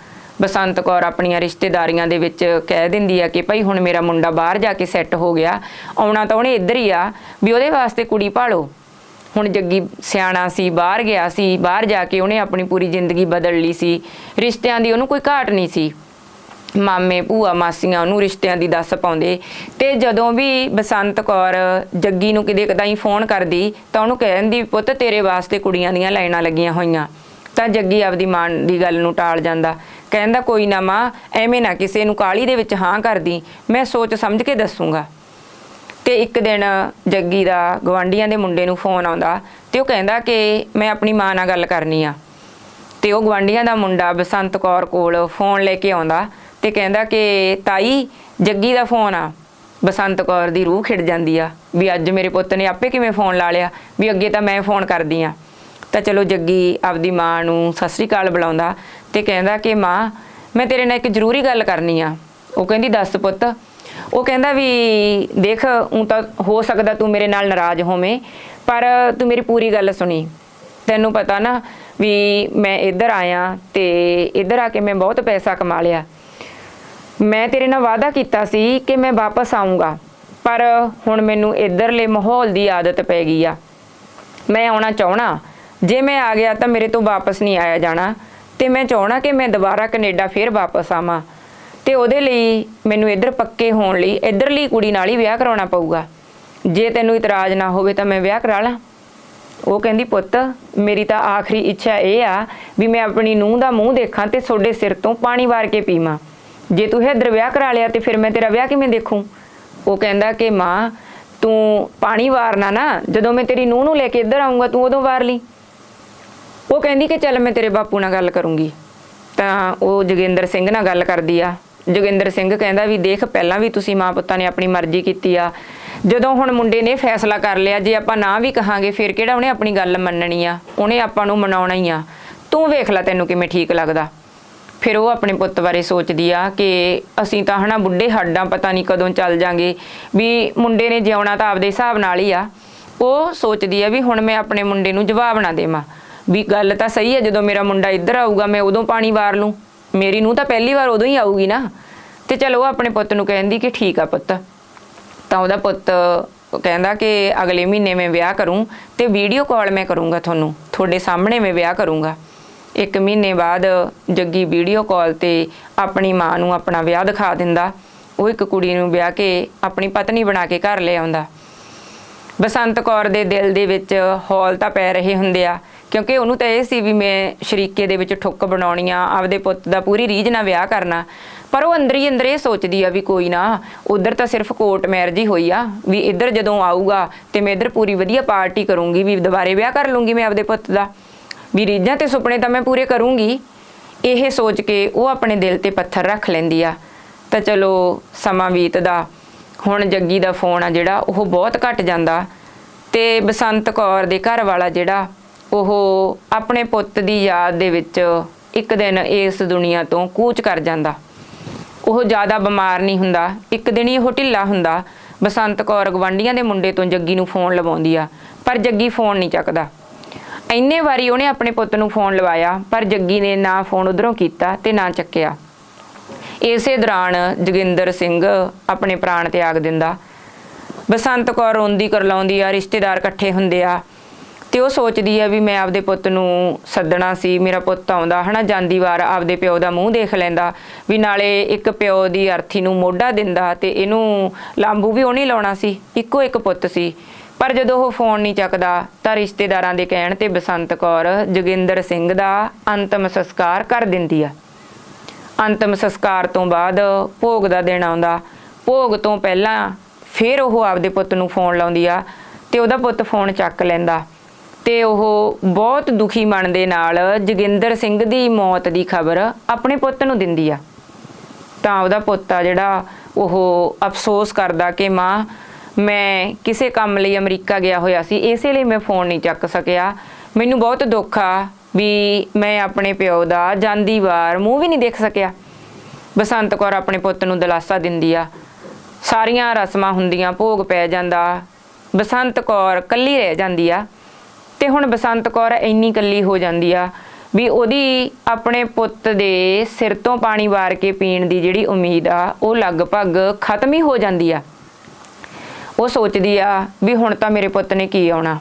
ਬਸੰਤ ਕੌਰ ਆਪਣੀਆਂ ਰਿਸ਼ਤੇਦਾਰੀਆਂ ਦੇ ਵਿੱਚ ਕਹਿ ਦਿੰਦੀ ਆ ਕਿ ਭਾਈ ਹੁਣ ਮੇਰਾ ਮੁੰਡਾ ਬਾਹਰ ਜਾ ਕੇ ਸੈੱਟ ਹੋ ਗਿਆ, ਆਉਣਾ ਤਾਂ ਉਹਨੇ ਇੱਧਰ ਹੀ ਆ ਵੀ ਉਹਦੇ ਵਾਸਤੇ ਕੁੜੀ ਭਾਲੋ। ਹੁਣ ਜੱਗੀ ਸਿਆਣਾ ਸੀ, ਬਾਹਰ ਗਿਆ ਸੀ, ਬਾਹਰ ਜਾ ਕੇ ਉਹਨੇ ਆਪਣੀ ਪੂਰੀ ਜ਼ਿੰਦਗੀ ਬਦਲ ਲਈ ਸੀ। ਰਿਸ਼ਤਿਆਂ ਦੀ ਉਹਨੂੰ ਕੋਈ ਘਾਟ ਨਹੀਂ ਸੀ। ਮਾਮੇ, ਭੂਆ, ਮਾਸੀਆਂ ਉਹਨੂੰ ਰਿਸ਼ਤਿਆਂ ਦੀ ਦੱਸ ਪਾਉਂਦੇ। ਤੇ ਜਦੋਂ ਵੀ ਬਸੰਤ ਕੌਰ ਜੱਗੀ ਨੂੰ ਕਿਤੇ ਕਦਾਈ ਫੋਨ ਕਰਦੀ, ਤਾਂ ਉਹਨੂੰ ਕਹਿ ਦਿੰਦੀ, ਪੁੱਤ ਤੇਰੇ ਵਾਸਤੇ ਕੁੜੀਆਂ ਦੀਆਂ ਲਾਈਨਾਂ ਲੱਗੀਆਂ ਹੋਈਆਂ। ਤਾਂ ਜੱਗੀ ਆਪਦੀ ਮਾਂ ਦੀ ਗੱਲ ਨੂੰ ਟਾਲ ਜਾਂਦਾ। ਕਹਿੰਦਾ ਕੋਈ ਨਾ ਮਾਂ, ਐਵੇਂ ਨਾ ਕਿਸੇ ਨੂੰ ਕਾਲੀ ਦੇ ਵਿੱਚ ਹਾਂ ਕਰਦੀ, ਮੈਂ ਸੋਚ ਸਮਝ ਕੇ ਦੱਸੂਗਾ। ਤੇ ਇੱਕ ਦਿਨ ਜੱਗੀ ਦਾ ਗਵਾਂਡੀਆਂ ਦੇ ਮੁੰਡੇ ਨੂੰ ਫੋਨ ਆਉਂਦਾ ਤੇ ਉਹ ਕਹਿੰਦਾ ਕਿ ਮੈਂ ਆਪਣੀ ਮਾਂ ਨਾਲ ਗੱਲ ਕਰਨੀ ਆ। ਤੇ ਉਹ ਗਵਾਂਡੀਆਂ ਦਾ ਮੁੰਡਾ ਬਸੰਤ ਕੌਰ ਕੋਲ ਫੋਨ ਲੈ ਕੇ ਆਉਂਦਾ ਤੇ ਕਹਿੰਦਾ ਕਿ ਤਾਈ, ਜੱਗੀ ਦਾ ਫੋਨ ਆ। ਬਸੰਤ ਕੌਰ ਦੀ ਰੂਹ ਖਿੜ ਜਾਂਦੀ ਆ ਵੀ ਅੱਜ ਮੇਰੇ ਪੁੱਤ ਨੇ ਆਪੇ ਕਿਵੇਂ ਫੋਨ ਲਾ ਲਿਆ, ਵੀ ਅੱਗੇ ਤਾਂ ਮੈਂ ਫੋਨ ਕਰਦੀ ਆ। ਤਾਂ ਚਲੋ ਜੱਗੀ ਆਪਦੀ ਮਾਂ ਨੂੰ ਸਤਿ ਸ੍ਰੀ ਅਕਾਲ ਬੁਲਾਉਂਦਾ ਤੇ ਕਹਿੰਦਾ ਕਿ ਮਾਂ, ਮੈਂ ਤੇਰੇ ਨਾਲ ਇੱਕ ਜ਼ਰੂਰੀ ਗੱਲ ਕਰਨੀ ਆ। ਉਹ ਕਹਿੰਦੀ, ਦੱਸ ਪੁੱਤ। ਉਹ ਕਹਿੰਦਾ ਵੀ, ਦੇਖ ਉਹ ਤਾਂ ਹੋ ਸਕਦਾ ਤੂੰ ਮੇਰੇ ਨਾਲ ਨਾਰਾਜ਼ ਹੋਵੇਂ, ਪਰ ਤੂੰ ਮੇਰੀ ਪੂਰੀ ਗੱਲ ਸੁਣੀ। ਤੈਨੂੰ ਪਤਾ ਨਾ ਵੀ ਮੈਂ ਇੱਧਰ ਆਇਆ ਤੇ ਇੱਧਰ ਆ ਕੇ ਮੈਂ ਬਹੁਤ ਪੈਸਾ ਕਮਾ ਲਿਆ। ਮੈਂ ਤੇਰੇ ਨਾਲ ਵਾਅਦਾ ਕੀਤਾ ਸੀ ਕਿ ਮੈਂ ਵਾਪਸ ਆਉਂਗਾ ਪਰ ਹੁਣ ਮੈਨੂੰ ਇੱਧਰਲੇ ਮਾਹੌਲ ਦੀ ਆਦਤ ਪੈ ਗਈ ਆ। ਮੈਂ ਆਉਣਾ ਚਾਹਣਾ। ਜੇ ਮੈਂ ਆ ਗਿਆ ਤਾਂ ਮੇਰੇ ਤੋਂ ਵਾਪਸ ਨਹੀਂ ਆਇਆ ਜਾਣਾ। ਤੇ ਮੈਂ ਚਾਹਣਾ ਕਿ ਮੈਂ ਦੁਬਾਰਾ ਕੈਨੇਡਾ ਫੇਰ ਵਾਪਸ ਆਵਾਂ। ਤੇ ਉਹਦੇ ਲਈ ਮੈਨੂੰ ਇੱਧਰ ਪੱਕੇ ਹੋਣ ਲਈ ਇੱਧਰਲੀ ਕੁੜੀ ਨਾਲ ਹੀ ਵਿਆਹ ਕਰਾਉਣਾ ਪਊਗਾ। ਜੇ ਤੈਨੂੰ ਇਤਰਾਜ਼ ਨਾ ਹੋਵੇ ਤਾਂ ਮੈਂ ਵਿਆਹ ਕਰਾ ਲਾਂ। ਉਹ ਕਹਿੰਦੀ, ਪੁੱਤ, ਮੇਰੀ ਤਾਂ ਆਖਰੀ ਇੱਛਾ ਇਹ ਆ ਵੀ ਮੈਂ ਆਪਣੀ ਨੂੰਹ ਦਾ ਮੂੰਹ ਦੇਖਾਂ ਤੇ ਤੁਹਾਡੇ ਸਿਰ ਤੋਂ ਪਾਣੀ ਵਾਰ ਕੇ ਪੀਵਾਂ। ਜੇ ਤੂੰ ਇੱਧਰ ਵਿਆਹ ਕਰਾ ਲਿਆ ਤੇ ਫਿਰ ਮੈਂ ਤੇਰਾ ਵਿਆਹ ਕਿਵੇਂ ਦੇਖੂੰ? ਉਹ ਕਹਿੰਦਾ ਕਿ, ਮਾਂ, ਤੂੰ ਪਾਣੀ ਵਾਰਨਾ ਨਾ। ਜਦੋਂ ਮੈਂ ਤੇਰੀ ਨੂੰਹ ਨੂੰ ਲੈ ਕੇ ਇੱਧਰ ਆਉਂਗਾ ਤੂੰ ਉਦੋਂ ਵਾਰ ਲਈ। ਉਹ ਕਹਿੰਦੀ ਕਿ ਚੱਲ ਮੈਂ ਤੇਰੇ ਬਾਪੂ ਨਾਲ ਗੱਲ ਕਰੂੰਗੀ। ਤਾਂ ਉਹ ਜੋਗਿੰਦਰ ਸਿੰਘ ਨਾਲ ਗੱਲ ਕਰਦੀ ਆ। ਜੋਗਿੰਦਰ ਸਿੰਘ ਕਹਿੰਦਾ ਵੀ ਦੇਖ, ਪਹਿਲਾਂ ਵੀ ਤੁਸੀਂ ਮਾਂ ਪੁੱਤਾਂ ਨੇ ਆਪਣੀ ਮਰਜ਼ੀ ਕੀਤੀ ਆ। ਜਦੋਂ ਹੁਣ ਮੁੰਡੇ ਨੇ ਫੈਸਲਾ ਕਰ ਲਿਆ, ਜੇ ਆਪਾਂ ਨਾ ਵੀ ਕਹਾਂਗੇ, ਫਿਰ ਕਿਹੜਾ ਉਹਨੇ ਆਪਣੀ ਗੱਲ ਮੰਨਣੀ ਆ? ਉਹਨੇ ਆਪਾਂ ਨੂੰ ਮਨਾਉਣਾ ਹੀ ਆ। ਤੂੰ ਵੇਖ ਲੈ ਤੈਨੂੰ ਕਿਵੇਂ ਠੀਕ ਲੱਗਦਾ। ਫਿਰ ਉਹ ਆਪਣੇ ਪੁੱਤ ਬਾਰੇ ਸੋਚਦੀ ਆ ਕਿ ਅਸੀਂ ਤਾਂ ਹਨਾ ਬੁੱਢੇ ਹੱਡਾਂ, ਪਤਾ ਨਹੀਂ ਕਦੋਂ ਚੱਲ ਜਾਾਂਗੇ। ਵੀ ਮੁੰਡੇ ਨੇ ਜਿਉਣਾ ਤਾਂ ਆਪਦੇ ਹਿਸਾਬ ਨਾਲ ਹੀ ਆ। ਉਹ ਸੋਚਦੀ ਆ ਵੀ ਹੁਣ ਮੈਂ ਆਪਣੇ ਮੁੰਡੇ ਨੂੰ ਜਵਾਬ ਨਾ ਦੇਵਾਂ। ਵੀ ਗੱਲ ਤਾਂ ਸਹੀ ਹੈ, ਜਦੋਂ ਮੇਰਾ ਮੁੰਡਾ ਇੱਧਰ ਆਊਗਾ, ਮੈਂ ਉਦੋਂ ਪਾਣੀ ਵਾਰ ਲੂੰ। ਮੇਰੀ ਨੂੰ ਤਾਂ ਪਹਿਲੀ ਵਾਰ ਉਦੋਂ ਹੀ ਆਊਗੀ ਨਾ। ਤੇ ਚਲੋ ਆਪਣੇ ਪੁੱਤ ਨੂੰ ਕਹਿੰਦੀ ਕਿ ਠੀਕ ਆ ਪੁੱਤ। ਤਾਂ ਉਹਦਾ ਪੁੱਤ ਕਹਿੰਦਾ ਕਿ ਅਗਲੇ ਮਹੀਨੇ ਮੈਂ ਵਿਆਹ ਕਰੂੰ ਤੇ ਵੀਡੀਓ ਕਾਲ ਮੈਂ ਕਰੂੰਗਾ ਤੁਹਾਨੂੰ। ਤੁਹਾਡੇ ਸਾਹਮਣੇ ਮੈਂ ਵਿਆਹ ਕਰੂੰਗਾ। ਇੱਕ ਮਹੀਨੇ ਬਾਅਦ ਜੱਗੀ ਵੀਡੀਓ ਕਾਲ ਤੇ ਆਪਣੀ ਮਾਂ ਨੂੰ ਆਪਣਾ ਵਿਆਹ ਦਿਖਾ ਦਿੰਦਾ। ਉਹ ਇੱਕ ਕੁੜੀ ਨੂੰ ਵਿਆਹ ਕੇ ਆਪਣੀ ਪਤਨੀ ਬਣਾ ਕੇ ਘਰ ਲੈ ਆਉਂਦਾ। ਬਸੰਤ ਕੌਰ ਦੇ ਦਿਲ ਦੇ ਵਿੱਚ ਹੌਲ ਤਾਂ ਪੈ ਰਹੇ ਹੁੰਦੇ ਆ। ਕਿਉਂਕਿ ਉਹਨੂੰ ਤਾਂ ਇਹ ਸੀ ਵੀ ਮੈਂ ਸ਼ਰੀਕੇ ਦੇ ਵਿੱਚ ਠੁੱਕ ਬਣਾਉਣੀ ਆ, ਆਪਦੇ ਪੁੱਤ ਦਾ ਪੂਰੀ ਰੀਝ ਨਾਲ ਵਿਆਹ ਕਰਨਾ। ਪਰ ਉਹ ਅੰਦਰ ਹੀ ਅੰਦਰ ਇਹ ਸੋਚਦੀ ਆ ਵੀ ਕੋਈ ਨਾ, ਉਧਰ ਤਾਂ ਸਿਰਫ ਕੋਰਟ ਮੈਰਿਜ ਹੀ ਹੋਈ ਆ, ਵੀ ਇੱਧਰ ਜਦੋਂ ਆਊਗਾ ਤੇ ਮੈਂ ਇੱਧਰ ਪੂਰੀ ਵਧੀਆ ਪਾਰਟੀ ਕਰੂੰਗੀ, ਵੀ ਦੁਬਾਰੇ ਵਿਆਹ ਕਰ ਲੂੰਗੀ ਮੈਂ ਆਪਦੇ ਪੁੱਤ ਦਾ। ਵੀ ਰੀਝਾਂ ਤੇ ਸੁਪਨੇ ਤਾਂ ਮੈਂ ਪੂਰੇ ਕਰੂੰਗੀ। ਇਹ ਸੋਚ ਕੇ ਉਹ ਆਪਣੇ ਦਿਲ ਤੇ ਪੱਥਰ ਰੱਖ ਲੈਂਦੀ ਆ। ਤਾਂ ਚਲੋ, ਸਮਾਂ ਬੀਤਦਾ। ਹੁਣ ਜੱਗੀ ਦਾ ਫੋਨ ਆ ਜਿਹੜਾ, ਉਹ ਬਹੁਤ ਘਟ ਜਾਂਦਾ। ਤੇ ਬਸੰਤ ਕੌਰ ਦੇ ਘਰ ਵਾਲਾ ਜਿਹੜਾ ਉਹ ਆਪਣੇ ਪੁੱਤ ਦੀ ਯਾਦ ਦੇ ਵਿੱਚ ਇੱਕ ਦਿਨ ਇਸ ਦੁਨੀਆ ਤੋਂ ਕੂਚ ਕਰ ਜਾਂਦਾ। ਉਹ ਜ਼ਿਆਦਾ ਬਿਮਾਰ ਨਹੀਂ ਹੁੰਦਾ, ਇੱਕ ਦਿਨ ਹੀ ਉਹ ਢਿੱਲਾ ਹੁੰਦਾ। ਬਸੰਤ ਕੌਰ ਗਵਾਂਡੀਆਂ ਦੇ ਮੁੰਡੇ ਤੋਂ ਜੱਗੀ ਨੂੰ ਫੋਨ ਲਵਾਉਂਦੀ ਆ, ਪਰ ਜੱਗੀ ਫੋਨ ਨਹੀਂ ਚੱਕਦਾ। ਇੰਨੇ ਵਾਰੀ ਉਹਨੇ ਆਪਣੇ ਪੁੱਤ ਨੂੰ ਫੋਨ ਲਵਾਇਆ, ਪਰ ਜੱਗੀ ਨੇ ਨਾ ਫੋਨ ਉਧਰੋਂ ਕੀਤਾ ਤੇ ਨਾ ਚੱਕਿਆ। ਇਸੇ ਦੌਰਾਨ ਜੋਗਿੰਦਰ ਸਿੰਘ ਆਪਣੇ ਪ੍ਰਾਣ ਤਿਆਗ ਦਿੰਦਾ। ਬਸੰਤ ਕੌਰ ਰੋਂਦੀ ਕਰਲਾਉਂਦੀ ਆ, ਰਿਸ਼ਤੇਦਾਰ ਇਕੱਠੇ ਹੁੰਦੇ ਆ। ਤੇ ਉਹ ਸੋਚਦੀ ਆ ਵੀ ਮੈਂ ਆਪਦੇ ਪੁੱਤ ਨੂੰ ਸੱਦਣਾ ਸੀ, ਮੇਰਾ ਪੁੱਤ ਆਉਂਦਾ ਹਨਾ, ਜਾਂਦੀ ਵਾਰ ਆਪਦੇ ਪਿਓ ਦਾ ਮੂੰਹ ਦੇਖ ਲੈਂਦਾ, ਵੀ ਨਾਲੇ ਇੱਕ ਪਿਓ ਦੀ ਅਰਥੀ ਨੂੰ ਮੋਢਾ ਦਿੰਦਾ ਤੇ ਇਹਨੂੰ ਲਾਂਬੂ ਵੀ ਉਹਨੇ ਲਾਉਣਾ ਸੀ, ਇੱਕੋ ਇੱਕ ਪੁੱਤ ਸੀ। ਪਰ ਜਦੋਂ ਉਹ ਫੋਨ ਨਹੀਂ ਚੱਕਦਾ, ਤਾਂ ਰਿਸ਼ਤੇਦਾਰਾਂ ਦੇ ਕਹਿਣ ਤੇ ਬਸੰਤ ਕੌਰ ਜੋਗਿੰਦਰ ਸਿੰਘ ਦਾ ਅੰਤਮ ਸੰਸਕਾਰ ਕਰ ਦਿੰਦੀ ਆ। ਅੰਤਮ ਸੰਸਕਾਰ ਤੋਂ ਬਾਅਦ ਭੋਗ ਦਾ ਦਿਨ ਆਉਂਦਾ। ਭੋਗ ਤੋਂ ਪਹਿਲਾਂ ਫਿਰ ਉਹ ਆਪਦੇ ਪੁੱਤ ਨੂੰ ਫੋਨ ਲਾਉਂਦੀ ਆ ਤੇ ਉਹਦਾ ਪੁੱਤ ਫੋਨ ਚੱਕ ਲੈਂਦਾ। ਤੇ ਉਹ ਬਹੁਤ ਦੁਖੀ ਮਨ ਦੇ ਨਾਲ ਜੋਗਿੰਦਰ ਸਿੰਘ ਦੀ ਮੌਤ ਦੀ ਖਬਰ ਆਪਣੇ ਪੁੱਤ ਨੂੰ ਦਿੰਦੀ ਆ। ਤਾਂ ਉਹਦਾ ਪੁੱਤ ਆ ਜਿਹੜਾ ਉਹ ਅਫਸੋਸ ਕਰਦਾ ਕਿ ਮਾਂ, ਮੈਂ ਕਿਸੇ ਕੰਮ ਲਈ ਅਮਰੀਕਾ ਗਿਆ ਹੋਇਆ ਸੀ, ਇਸੇ ਲਈ ਮੈਂ ਫੋਨ ਨਹੀਂ ਚੱਕ ਸਕਿਆ। ਮੈਨੂੰ ਬਹੁਤ ਦੁੱਖ ਆ ਵੀ ਮੈਂ ਆਪਣੇ ਪਿਓ ਦਾ ਜਾਂਦੀ ਵਾਰ ਮੂੰਹ ਵੀ ਨਹੀਂ ਦੇਖ ਸਕਿਆ। ਬਸੰਤ ਕੌਰ ਆਪਣੇ ਪੁੱਤ ਨੂੰ ਦਿਲਾਸਾ ਦਿੰਦੀ ਆ। ਸਾਰੀਆਂ ਰਸਮਾਂ ਹੁੰਦੀਆਂ, ਭੋਗ ਪੈ ਜਾਂਦਾ। ਬਸੰਤ ਕੌਰ ਕੱਲੀ ਰਹਿ ਜਾਂਦੀ ਆ। ਤੇ ਹੁਣ ਬਸੰਤ ਕੌਰ ਇੰਨੀ ਕੱਲੀ ਹੋ ਜਾਂਦੀ ਆ ਵੀ ਉਹਦੀ ਆਪਣੇ ਪੁੱਤ ਦੇ ਸਿਰ ਤੋਂ ਪਾਣੀ ਵਾਰ ਕੇ ਪੀਣ ਦੀ ਜਿਹੜੀ ਉਮੀਦ ਆ, ਉਹ ਲਗਭਗ ਖਤਮ ਹੀ ਹੋ ਜਾਂਦੀ ਆ। ਉਹ ਸੋਚਦੀ ਆ ਵੀ ਹੁਣ ਤਾਂ ਮੇਰੇ ਪੁੱਤ ਨੇ ਕੀ ਆਉਣਾ।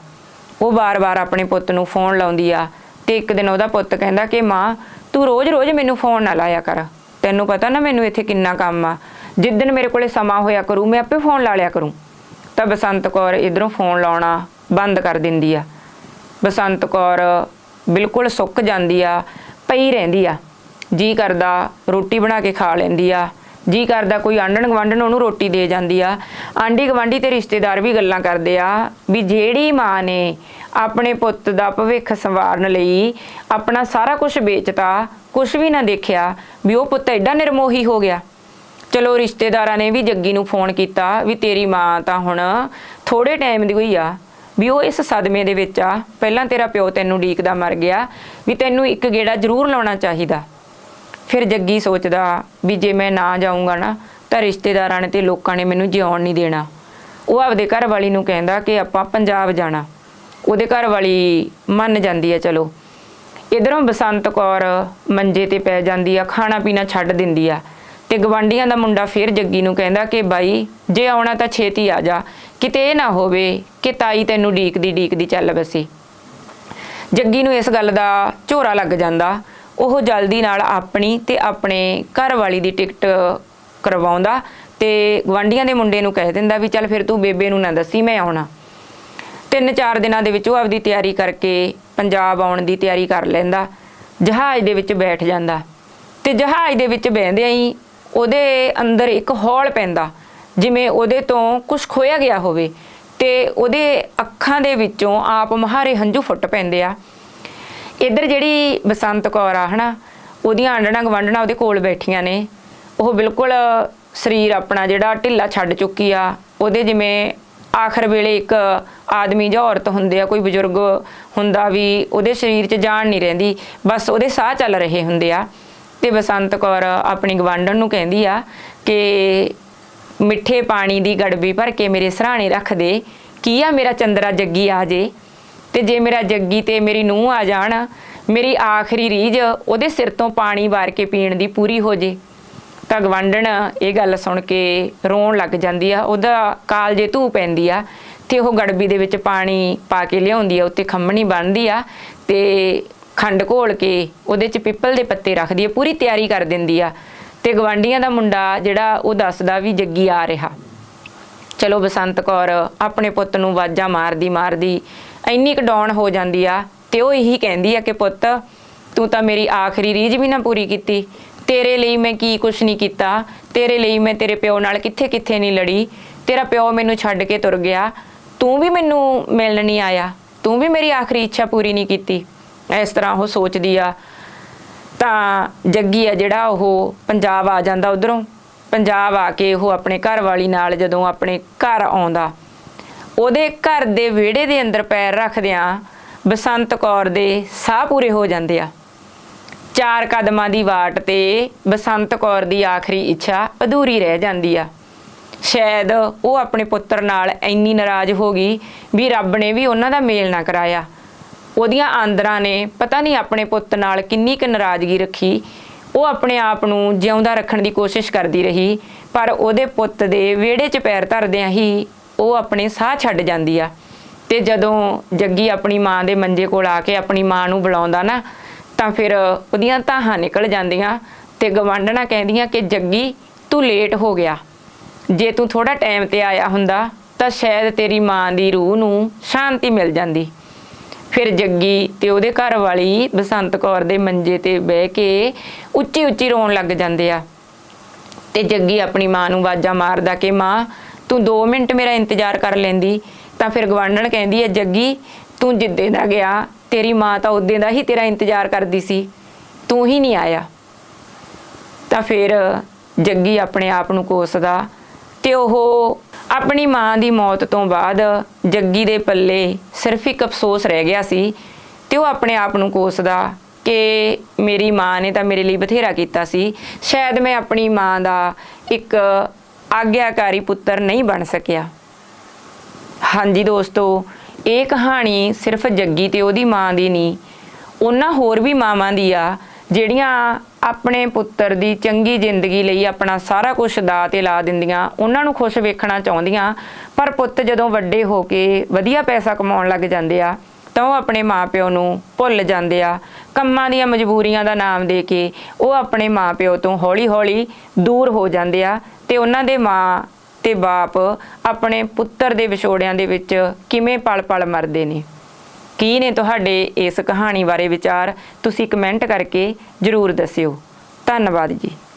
ਉਹ ਵਾਰ-ਵਾਰ ਆਪਣੇ ਪੁੱਤ ਨੂੰ ਫੋਨ ਲਾਉਂਦੀ ਆ ਤੇ ਇੱਕ ਦਿਨ ਉਹਦਾ ਪੁੱਤ ਕਹਿੰਦਾ ਕਿ ਮਾਂ, ਤੂੰ ਰੋਜ਼-ਰੋਜ਼ ਮੈਨੂੰ ਫੋਨ ਨਾ ਲਾਇਆ ਕਰ। ਤੈਨੂੰ ਪਤਾ ਨਾ ਮੈਨੂੰ ਇੱਥੇ ਕਿੰਨਾ ਕੰਮ ਆ। ਜਿੱਦਣ ਮੇਰੇ ਕੋਲੇ ਸਮਾਂ ਹੋਇਆ ਕਰੂ, ਮੈਂ ਆਪੇ ਫੋਨ ਲਾ ਲਿਆ ਕਰੂੰ। ਤਾਂ ਬਸੰਤ ਕੌਰ ਇਧਰੋਂ ਫੋਨ ਲਾਉਣਾ ਬੰਦ ਕਰ ਦਿੰਦੀ ਆ। ਬਸੰਤ ਕੌਰ ਬਿਲਕੁਲ ਸੁੱਕ ਜਾਂਦੀ ਆ, ਪਈ ਰਹਿੰਦੀ ਆ। ਜੀ ਕਰਦਾ ਰੋਟੀ ਬਣਾ ਕੇ ਖਾ ਲੈਂਦੀ ਆ। ਜੀ ਕਰਦਾ ਕੋਈ ਆਂਢਣ ਗਵਾਂਢਣ ਉਹਨੂੰ ਰੋਟੀ ਦੇ ਜਾਂਦੀ ਆ। ਆਂਢੀ ਗਵਾਂਢੀ ਤੇ ਰਿਸ਼ਤੇਦਾਰ ਵੀ ਗੱਲਾਂ ਕਰਦੇ ਆ ਵੀ ਜਿਹੜੀ ਮਾਂ ਨੇ ਆਪਣੇ ਪੁੱਤ ਦਾ ਭਵਿੱਖ ਸੰਵਾਰਨ ਲਈ ਆਪਣਾ ਸਾਰਾ ਕੁਝ ਵੇਚਤਾ ਕੁਝ ਵੀ ਨਾ ਦੇਖਿਆ ਵੀ ਉਹ ਪੁੱਤ ਐਡਾ ਨਿਰਮੋਹੀ ਹੋ ਗਿਆ। ਚਲੋ ਰਿਸ਼ਤੇਦਾਰਾਂ ਨੇ ਵੀ ਜੱਗੀ ਨੂੰ ਫੋਨ ਕੀਤਾ ਵੀ ਤੇਰੀ ਮਾਂ ਤਾਂ ਹੁਣ ਥੋੜੇ ਟਾਈਮ ਦੀ ਹੋਈ ਆ। ਵੀ ਉਹ ਇਸ ਸਦਮੇ ਦੇ ਵਿੱਚ ਆ। ਪਹਿਲਾਂ ਤੇਰਾ ਪਿਓ ਤੈਨੂੰ ਡੀਕਦਾ ਮਰ ਗਿਆ, ਵੀ ਤੈਨੂੰ ਇੱਕ ਗੇੜਾ ਜ਼ਰੂਰ ਲਾਉਣਾ ਚਾਹੀਦਾ। ਫਿਰ ਜੱਗੀ ਸੋਚਦਾ ਵੀ ਜੇ ਮੈਂ ਨਾ ਜਾਊਂਗਾ ਨਾ, ਤਾਂ ਰਿਸ਼ਤੇਦਾਰਾਂ ਨੇ ਤੇ ਲੋਕਾਂ ਨੇ ਮੈਨੂੰ ਜਿਉਣ ਨਹੀਂ ਦੇਣਾ। ਉਹ ਆਪਦੇ ਘਰ ਵਾਲੀ ਨੂੰ ਕਹਿੰਦਾ ਕਿ ਆਪਾਂ ਪੰਜਾਬ ਜਾਣਾ। ਉਹਦੇ ਘਰ ਵਾਲੀ ਮੰਨ ਜਾਂਦੀ ਹੈ ਚਲੋ। ਇਧਰੋਂ ਬਸੰਤ ਕੌਰ ਮੰਜੇ ਤੇ ਪੈ ਜਾਂਦੀ ਆ, ਖਾਣਾ ਪੀਣਾ ਛੱਡ ਦਿੰਦੀ ਆ। ਤੇ ਗਵਾਂਡੀਆਂ ਦਾ ਮੁੰਡਾ ਫਿਰ ਜੱਗੀ ਨੂੰ ਕਹਿੰਦਾ ਕਿ ਬਾਈ, ਜੇ ਆਉਣਾ ਤਾਂ ਛੇਤੀ ਆ ਜਾ। ਕਿਤੇ ਇਹ ਨਾ ਹੋਵੇ ਕਿ ਤਾਈ ਤੈਨੂੰ ਡੀਕਦੀ ਡੀਕਦੀ ਚੱਲ ਬਸੇ ਜੱਗੀ ਨੂੰ ਇਸ ਗੱਲ ਦਾ ਝੋਰਾ ਲੱਗ ਜਾਂਦਾ। ਉਹ ਜਲਦੀ ਨਾਲ ਆਪਣੀ ਤੇ ਆਪਣੇ ਘਰ ਵਾਲੀ ਦੀ ਟਿਕਟ ਕਰਵਾਉਂਦਾ ਤੇ ਗਵਾਂਡੀਆਂ ਦੇ ਮੁੰਡੇ ਨੂੰ ਕਹਿ ਦਿੰਦਾ ਵੀ ਚੱਲ ਫਿਰ ਤੂੰ ਬੇਬੇ ਨੂੰ ਨਾ ਦੱਸੀ ਮੈਂ ਆਉਣਾ। ਤਿੰਨ ਚਾਰ ਦਿਨਾਂ ਦੇ ਵਿੱਚ ਉਹ ਆਪਦੀ ਤਿਆਰੀ ਕਰਕੇ ਪੰਜਾਬ ਆਉਣ ਦੀ ਤਿਆਰੀ ਕਰ ਲੈਂਦਾ। ਜਹਾਜ਼ ਦੇ ਵਿੱਚ ਬੈਠ ਜਾਂਦਾ। ਤੇ ਜਹਾਜ਼ ਦੇ ਵਿੱਚ ਬਹਿੰਦਿਆਂ ਹੀ ਉਹਦੇ ਅੰਦਰ ਇੱਕ ਹੌਲ ਪੈਂਦਾ। ਜਿਵੇਂ ਉਹਦੇ ਤੋਂ ਕੁਝ ਖੋਇਆ ਗਿਆ ਹੋਵੇ ਤੇ ਉਹਦੇ ਅੱਖਾਂ ਦੇ ਵਿੱਚੋਂ ਆਪ ਮਹਾਰੇ ਹੰਝੂ ਫੁੱਟ ਪੈਂਦੇ ਆ। ਇੱਧਰ ਜਿਹੜੀ ਬਸੰਤ ਕੌਰ ਆ, ਹਨਾ, ਉਹਦੀਆਂ ਆਂਡਣਾ ਗਵੰਡਣਾ ਉਹਦੇ ਕੋਲ ਬੈਠੀਆਂ ਨੇ। ਉਹ ਬਿਲਕੁਲ ਸਰੀਰ ਆਪਣਾ ਜਿਹੜਾ ਢਿੱਲਾ ਛੱਡ ਚੁੱਕੀ ਆ। ਉਹਦੇ ਜਿਵੇਂ ਆਖਰ ਵੇਲੇ ਇੱਕ ਆਦਮੀ ਜਾਂ ਔਰਤ ਹੁੰਦੇ ਆ, ਕੋਈ ਬਜ਼ੁਰਗ ਹੁੰਦਾ ਵੀ ਉਹਦੇ ਸਰੀਰ 'ਚ ਜਾਨ ਨਹੀਂ ਰਹਿੰਦੀ, ਬਸ ਉਹਦੇ ਸਾਹ ਚੱਲ ਰਹੇ ਹੁੰਦੇ ਆ। ਤੇ ਬਸੰਤ ਕੌਰ ਆਪਣੀ ਗਵਾਂਢਣ ਨੂੰ ਕਹਿੰਦੀ ਆ ਕਿ ਮਿੱਠੇ ਪਾਣੀ ਦੀ ਗੜਬੀ ਭਰ ਕੇ ਮੇਰੇ ਸਰਾਣੇ ਰੱਖ ਦੇ। ਕੀ ਆ ਮੇਰਾ ਚੰਦਰਾ ਜੱਗੀ ਆ ਜੇ? ਤੇ ਜੇ ਮੇਰਾ ਜੱਗੀ ਤੇ ਮੇਰੀ ਨੂੰਹ ਆ ਜਾਣ, ਮੇਰੀ ਆਖਰੀ ਰੀਝ ਉਹਦੇ ਸਿਰ ਤੋਂ ਪਾਣੀ ਵਾਰ ਕੇ ਪੀਣ ਦੀ ਪੂਰੀ ਹੋ ਜੇ। ਤਾਂ ਗਵਾਂਢਣ ਇਹ ਗੱਲ ਸੁਣ ਕੇ ਰੋਣ ਲੱਗ ਜਾਂਦੀ ਆ। ਉਹਦਾ ਕਾਲਜੇ ਧੂ ਪੈਂਦੀ ਆ, ਤੇ ਉਹ ਗੜਬੀ ਦੇ ਵਿੱਚ ਪਾਣੀ ਪਾ ਕੇ ਲਿਆਉਂਦੀ ਆ, ਉੱਤੇ ਖੰਮਣੀ ਬਣਦੀ ਆ, ਤੇ ਖੰਡ ਘੋਲ ਕੇ ਉਹਦੇ ਚ ਪਿੱਪਲ ਦੇ ਪੱਤੇ ਰੱਖਦੀ ਆ, ਪੂਰੀ ਤਿਆਰੀ ਕਰ ਦਿੰਦੀ ਆ। ਤੇ ਗਵਾਂਢੀਆਂ ਦਾ ਮੁੰਡਾ ਜਿਹੜਾ ਉਹ ਦੱਸਦਾ ਵੀ ਜੱਗੀ ਆ ਰਿਹਾ। ਚਲੋ ਬਸੰਤ ਕੌਰ ਆਪਣੇ ਪੁੱਤ ਨੂੰ ਵਾਜਾਂ ਮਾਰਦੀ ਮਾਰਦੀ ਇੰਨੀ ਕੁ ਡਾਉਣ ਹੋ ਜਾਂਦੀ ਆ ਤੇ ਉਹ ਇਹੀ ਕਹਿੰਦੀ ਆ ਕਿ ਪੁੱਤ, ਤੂੰ ਤਾਂ ਮੇਰੀ ਆਖਰੀ ਰੀਝ ਵੀ ਨਾ ਪੂਰੀ ਕੀਤੀ। ਤੇਰੇ ਲਈ ਮੈਂ ਕੀ ਕੁਛ ਨਹੀਂ ਕੀਤਾ। ਤੇਰੇ ਲਈ ਮੈਂ ਤੇਰੇ ਪਿਓ ਨਾਲ ਕਿੱਥੇ ਕਿੱਥੇ ਨਹੀਂ ਲੜੀ। ਤੇਰਾ ਪਿਓ ਮੈਨੂੰ ਛੱਡ ਕੇ ਤੁਰ ਗਿਆ। ਤੂੰ ਵੀ ਮੈਨੂੰ ਮਿਲਣ ਨਹੀਂ ਆਇਆ। ਤੂੰ ਵੀ ਮੇਰੀ ਆਖਰੀ ਇੱਛਾ ਪੂਰੀ ਨਹੀਂ ਕੀਤੀ। ਇਸ ਤਰ੍ਹਾਂ ਉਹ ਸੋਚਦੀ ਆ ਤਾਂ ਜੱਗੀ ਆ ਜਿਹੜਾ ਉਹ ਪੰਜਾਬ ਆ ਜਾਂਦਾ ਉਧਰੋਂ। ਪੰਜਾਬ ਆ ਕੇ ਉਹ ਆਪਣੇ ਘਰ ਵਾਲੀ ਨਾਲ ਜਦੋਂ ਆਪਣੇ ਘਰ ਆਉਂਦਾ। ਉਹਦੇ ਘਰ ਦੇ ਵਿਹੜੇ ਦੇ ਅੰਦਰ ਪੈਰ ਰੱਖਦਿਆਂ ਬਸੰਤ ਕੌਰ ਦੇ ਸਾਹ ਪੂਰੇ ਹੋ ਜਾਂਦੇ ਆ। ਚਾਰ ਕਦਮਾਂ ਦੀ ਵਾਟ ਤੇ ਬਸੰਤ ਕੌਰ ਦੀ ਆਖਰੀ ਇੱਛਾ ਅਧੂਰੀ ਰਹਿ ਜਾਂਦੀ ਆ। ਸ਼ਾਇਦ ਉਹ ਆਪਣੇ ਪੁੱਤਰ ਨਾਲ ਇੰਨੀ ਨਾਰਾਜ਼ ਹੋ ਗਈ ਵੀ ਰੱਬ ਨੇ ਵੀ ਉਹਨਾਂ ਦਾ ਮੇਲ ਨਾ ਕਰਾਇਆ। ਉਹਦੀਆਂ ਆਂਦਰਾਂ ਨੇ ਪਤਾ ਨਹੀਂ ਆਪਣੇ ਪੁੱਤ ਨਾਲ ਕਿੰਨੀ ਕੁ ਨਾਰਾਜ਼ਗੀ ਰੱਖੀ। ਉਹ ਆਪਣੇ ਆਪ ਨੂੰ ਜਿਉਂਦਾ ਰੱਖਣ ਦੀ ਕੋਸ਼ਿਸ਼ ਕਰਦੀ ਰਹੀ, ਪਰ ਉਹਦੇ ਪੁੱਤ ਦੇ ਵਿਹੜੇ 'ਚ ਪੈਰ ਧਰਦਿਆਂ ਹੀ ਉਹ ਆਪਣੇ ਸਾਹ ਛੱਡ ਜਾਂਦੀ ਆ। ਤੇ ਜਦੋਂ ਜੱਗੀ ਆਪਣੀ ਮਾਂ ਦੇ ਮੰਜੇ ਕੋਲ ਆ ਕੇ ਆਪਣੀ ਮਾਂ ਨੂੰ ਬੁਲਾਉਂਦਾ ਨਾ, ਤਾਂ ਫਿਰ ਉਹਦੀਆਂ ਧਾਹਾਂ ਨਿਕਲ ਜਾਂਦੀਆਂ ਤੇ ਗਵਾਂਢਣਾ ਕਹਿੰਦੀਆਂ ਕਿ, ਜੱਗੀ, ਤੂੰ ਲੇਟ ਹੋ ਗਿਆ। ਜੇ ਤੂੰ ਥੋੜਾ ਟਾਈਮ ਤੇ ਆਇਆ ਹੁੰਦਾ, ਤਾਂ ਸ਼ਾਇਦ ਤੇਰੀ ਮਾਂ ਦੀ ਰੂਹ ਨੂੰ ਸ਼ਾਂਤੀ ਮਿਲ ਜਾਂਦੀ। ਫਿਰ ਜੱਗੀ ਤੇ ਉਹਦੇ ਘਰ ਵਾਲੀ ਬਸੰਤ ਕੌਰ ਦੇ ਮੰਜੇ ਤੇ ਬਹਿ ਕੇ ਉੱਚੀ ਉੱਚੀ ਰੋਣ ਲੱਗ ਜਾਂਦੇ ਆ। ਤੇ ਜੱਗੀ ਆਪਣੀ ਮਾਂ ਨੂੰ ਆਵਾਜ਼ਾਂ ਮਾਰਦਾ ਕਿ ਮਾਂ, ਤੂੰ 2 ਮਿੰਟ ਮੇਰਾ ਇੰਤਜ਼ਾਰ ਕਰ ਲੈਂਦੀ। ਤਾਂ ਫਿਰ ਗਵਾਂਢਣ ਕਹਿੰਦੀ ਹੈ, ਜੱਗੀ, ਤੂੰ ਜਿੱਦੇ ਦਾ ਗਿਆ, ਤੇਰੀ ਮਾਂ ਤਾਂ ਉਦੋਂ ਦਾ ਹੀ ਤੇਰਾ ਇੰਤਜ਼ਾਰ ਕਰਦੀ ਸੀ। ਤੂੰ ਹੀ ਨਹੀਂ ਆਇਆ। ਤਾਂ ਫਿਰ ਜੱਗੀ ਆਪਣੇ ਆਪ ਨੂੰ ਕੋਸਦਾ ਤੇ ਉਹ ਆਪਣੀ ਮਾਂ ਦੀ ਮੌਤ ਤੋਂ ਬਾਅਦ ਜੱਗੀ ਦੇ ਪੱਲੇ ਸਿਰਫ ਇੱਕ ਅਫਸੋਸ ਰਹਿ ਗਿਆ ਸੀ ਤੇ ਉਹ ਆਪਣੇ ਆਪ ਨੂੰ ਕੋਸਦਾ ਕਿ ਮੇਰੀ ਮਾਂ ਨੇ ਤਾਂ ਮੇਰੇ ਲਈ ਬਥੇਰਾ ਕੀਤਾ ਸੀ। ਸ਼ਾਇਦ ਮੈਂ ਆਪਣੀ ਮਾਂ ਦਾ ਇੱਕ ਆਗਿਆਕਾਰੀ ਪੁੱਤਰ ਨਹੀਂ ਬਣ ਸਕਿਆ। ਹਾਂਜੀ ਦੋਸਤੋ, ਇਹ ਕਹਾਣੀ ਸਿਰਫ ਜੱਗੀ ਤੇ ਉਹਦੀ ਮਾਂ ਦੀ ਨਹੀਂ, ਉਹਨਾਂ ਹੋਰ ਵੀ ਮਾਵਾਂ ਦੀ ਆ ਜਿਹੜੀਆਂ ਆਪਣੇ ਪੁੱਤਰ ਦੀ ਚੰਗੀ ਜ਼ਿੰਦਗੀ ਲਈ ਆਪਣਾ ਸਾਰਾ ਕੁਝ ਦਾ ਤੇ ਲਾ ਦਿੰਦੀਆਂ। ਉਹਨਾਂ ਨੂੰ ਖੁਸ਼ ਵੇਖਣਾ ਚਾਹੁੰਦੀਆਂ, ਪਰ ਪੁੱਤ ਜਦੋਂ ਵੱਡੇ ਹੋ ਕੇ ਵਧੀਆ ਪੈਸਾ ਕਮਾਉਣ ਲੱਗ ਜਾਂਦੇ ਆ, ਤਾਂ ਉਹ ਆਪਣੇ ਮਾਪਿਓ ਨੂੰ ਭੁੱਲ ਜਾਂਦੇ ਆ। ਕੰਮਾਂ ਦੀਆਂ ਮਜਬੂਰੀਆਂ ਦਾ ਨਾਮ ਦੇ ਕੇ ਉਹ ਆਪਣੇ ਮਾਪਿਓ ਤੋਂ ਹੌਲੀ-ਹੌਲੀ ਦੂਰ ਹੋ ਜਾਂਦੇ ਆ ਤੇ ਉਹਨਾਂ ਦੇ ਮਾਂ ਤੇ ਬਾਪ ਆਪਣੇ ਪੁੱਤਰ ਦੇ ਵਿਛੋੜਿਆਂ ਦੇ ਵਿੱਚ ਕਿਵੇਂ ਪਲ-ਪਲ ਮਰਦੇ ਨੇ। ਕੀ ਨੇ ਤੁਹਾਡੇ ਇਸ ਕਹਾਣੀ ਬਾਰੇ ਵਿਚਾਰ? ਤੁਸੀਂ ਕਮੈਂਟ ਕਰਕੇ ਜਰੂਰ ਦੱਸਿਓ। ਧੰਨਵਾਦ ਜੀ।